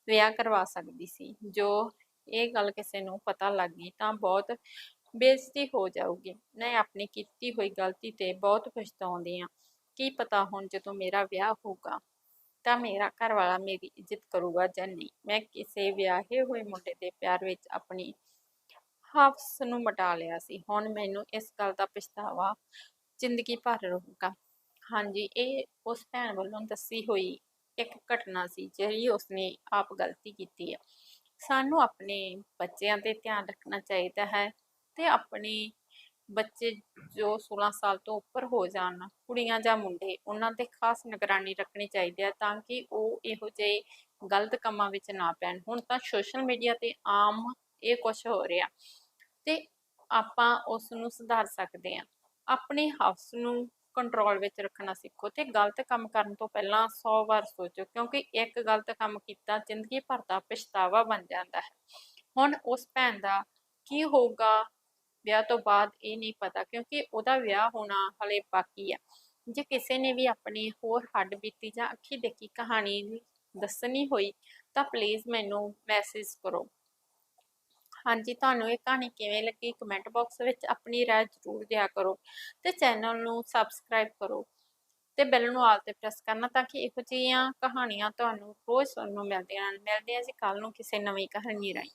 ਵਿਆਹ ਕਰਵਾ ਸਕਦੀ ਸੀ। ਜੋ ਇਹ ਗੱਲ ਕਿਸੇ ਨੂੰ ਪਤਾ ਲੱਗ ਗਈ ਤਾਂ ਬਹੁਤ ਬੇਇੱਜ਼ਤੀ ਹੋ ਜਾਊਗੀ। ਮੈਂ ਆਪਣੀ ਕੀਤੀ ਹੋਈ ਗਲਤੀ ਤੇ ਬਹੁਤ ਪਛਤਾਉਂਦੀ ਹਾਂ। ਕੀ ਪਤਾ ਹੁਣ ਜਦੋਂ ਮੇਰਾ ਵਿਆਹ ਹੋਊਗਾ ਤਾਂ ਮੇਰਾ ਘਰ ਵਾਲਾ ਮੇਰੀ ਇੱਜ਼ਤ ਕਰੂਗਾ ਜਾਂ ਨਹੀਂ। ਮੈਂ ਕਿਸੇ ਵਿਆਹੇ ਹੋਏ ਮੁੰਡੇ ਦੇ ਪਿਆਰ ਵਿੱਚ ਆਪਣੀ ਹਵਸ ਨੂੰ ਮਟਾ ਲਿਆ ਸੀ। ਹੁਣ ਮੈਨੂੰ ਇਸ ਗੱਲ ਦਾ ਪਛਤਾਵਾ ਜ਼ਿੰਦਗੀ ਭਰ ਰਹੂਗਾ। ਹਾਂਜੀ, ਇਹ ਉਸ ਭੈਣ ਵੱਲੋਂ ਦੱਸੀ ਹੋਈ ਇੱਕ ਘਟਨਾ ਸੀ, ਜਿਹੜੀ ਉਸਨੇ ਆਪ ਗਲਤੀ ਕੀਤੀ ਹੈ ਸਾਨੂੰ ਆਪਣੇ ਬੱਚਿਆਂ ਤੇ ਧਿਆਨ ਰੱਖਣਾ ਚਾਹੀਦਾ ਹੈ ਤੇ ਆਪਣੇ ਬੱਚੇ ਜੋ 16 ਸਾਲ ਤੋਂ ਉੱਪਰ ਹੋ ਜਾਣ, ਕੁੜੀਆਂ ਜਾਂ ਮੁੰਡੇ, ਉਹਨਾਂ ਤੇ ਖਾਸ ਨਿਗਰਾਨੀ ਰੱਖਣੀ ਚਾਹੀਦੀ ਹੈ ਤਾਂ ਕਿ ਉਹ ਇਹੋ ਜਿਹੇ ਗਲਤ ਕੰਮਾਂ ਵਿੱਚ ਨਾ ਪੈਣ। ਹੁਣ ਤਾਂ ਸੋਸ਼ਲ ਮੀਡੀਆ ਤੇ ਆਮ ਇਹ ਕੁਝ ਹੋ ਰਿਹਾ। ਤੇ ਆਪਾਂ ਉਸ ਨੂੰ ਸੁਧਾਰ ਸਕਦੇ ਹਾਂ। ਆਪਣੇ ਹਵਸ ਨੂੰ ਕੰਟਰੋਲ ਵਿੱਚ ਰੱਖਣਾ ਸਿੱਖੋ ਤੇ ਗਲਤ ਕੰਮ ਕਰਨ ਤੋਂ ਪਹਿਲਾਂ 100 ਵਾਰ ਸੋਚੋ, ਕਿਉਂਕਿ ਇੱਕ ਗਲਤ ਕੰਮ ਕੀਤਾ ਜ਼ਿੰਦਗੀ ਭਰ ਦਾ ਪਛਤਾਵਾ ਬਣ ਜਾਂਦਾ ਹੈ। ਹੁਣ ਉਸ ਭੈਣ ਦਾ ਕੀ ਹੋਊਗਾ, ਵਿਆਹ ਤੋਂ ਬਾਅਦ ਇਹ ਨਹੀਂ ਪਤਾ, ਕਿਉਂਕਿ ਉਹਦਾ ਵਿਆਹ ਹੋਣਾ ਹਲੇ ਬਾਕੀ ਆ। ਜੇ ਕਿਸੇ ਨੇ ਵੀ ਆਪਣੀ ਹੋਰ ਹੱਡ ਬੀਤੀ ਜਾਂ ਅੱਖੀ ਦੇਖੀ ਕਹਾਣੀ ਦੱਸਣੀ ਹੋਈ ਤਾਂ ਪਲੀਜ਼ ਮੈਨੂੰ ਮੈਸੇਜ ਕਰੋ। ਹਾਂਜੀ, ਤੁਹਾਨੂੰ ਇਹ ਕਹਾਣੀ ਕਿਵੇਂ ਲੱਗੀ ਕਮੈਂਟ ਬਾਕਸ ਵਿੱਚ ਆਪਣੀ ਰਾਏ ਜ਼ਰੂਰ ਦਿਆ ਕਰੋ ਤੇ ਚੈਨਲ ਨੂੰ ਸਬਸਕ੍ਰਾਈਬ ਕਰੋ ਤੇ ਬੈਲ ਨੂੰ ਆਲ ਤੇ ਪ੍ਰੈਸ ਕਰਨਾ ਤਾਂ ਕਿ ਇਹੋ ਜਿਹੀਆਂ ਕਹਾਣੀਆਂ ਤੁਹਾਨੂੰ ਰੋਜ਼ ਸੁਣਨ ਨੂੰ ਮਿਲਦੀਆਂ ਰਹਿਣ। ਮਿਲਦੇ ਹਾਂ ਜੀ ਕੱਲ ਨੂੰ ਕਿਸੇ ਨਵੀਂ ਕਹਾਣੀ ਰਾਹੀਂ।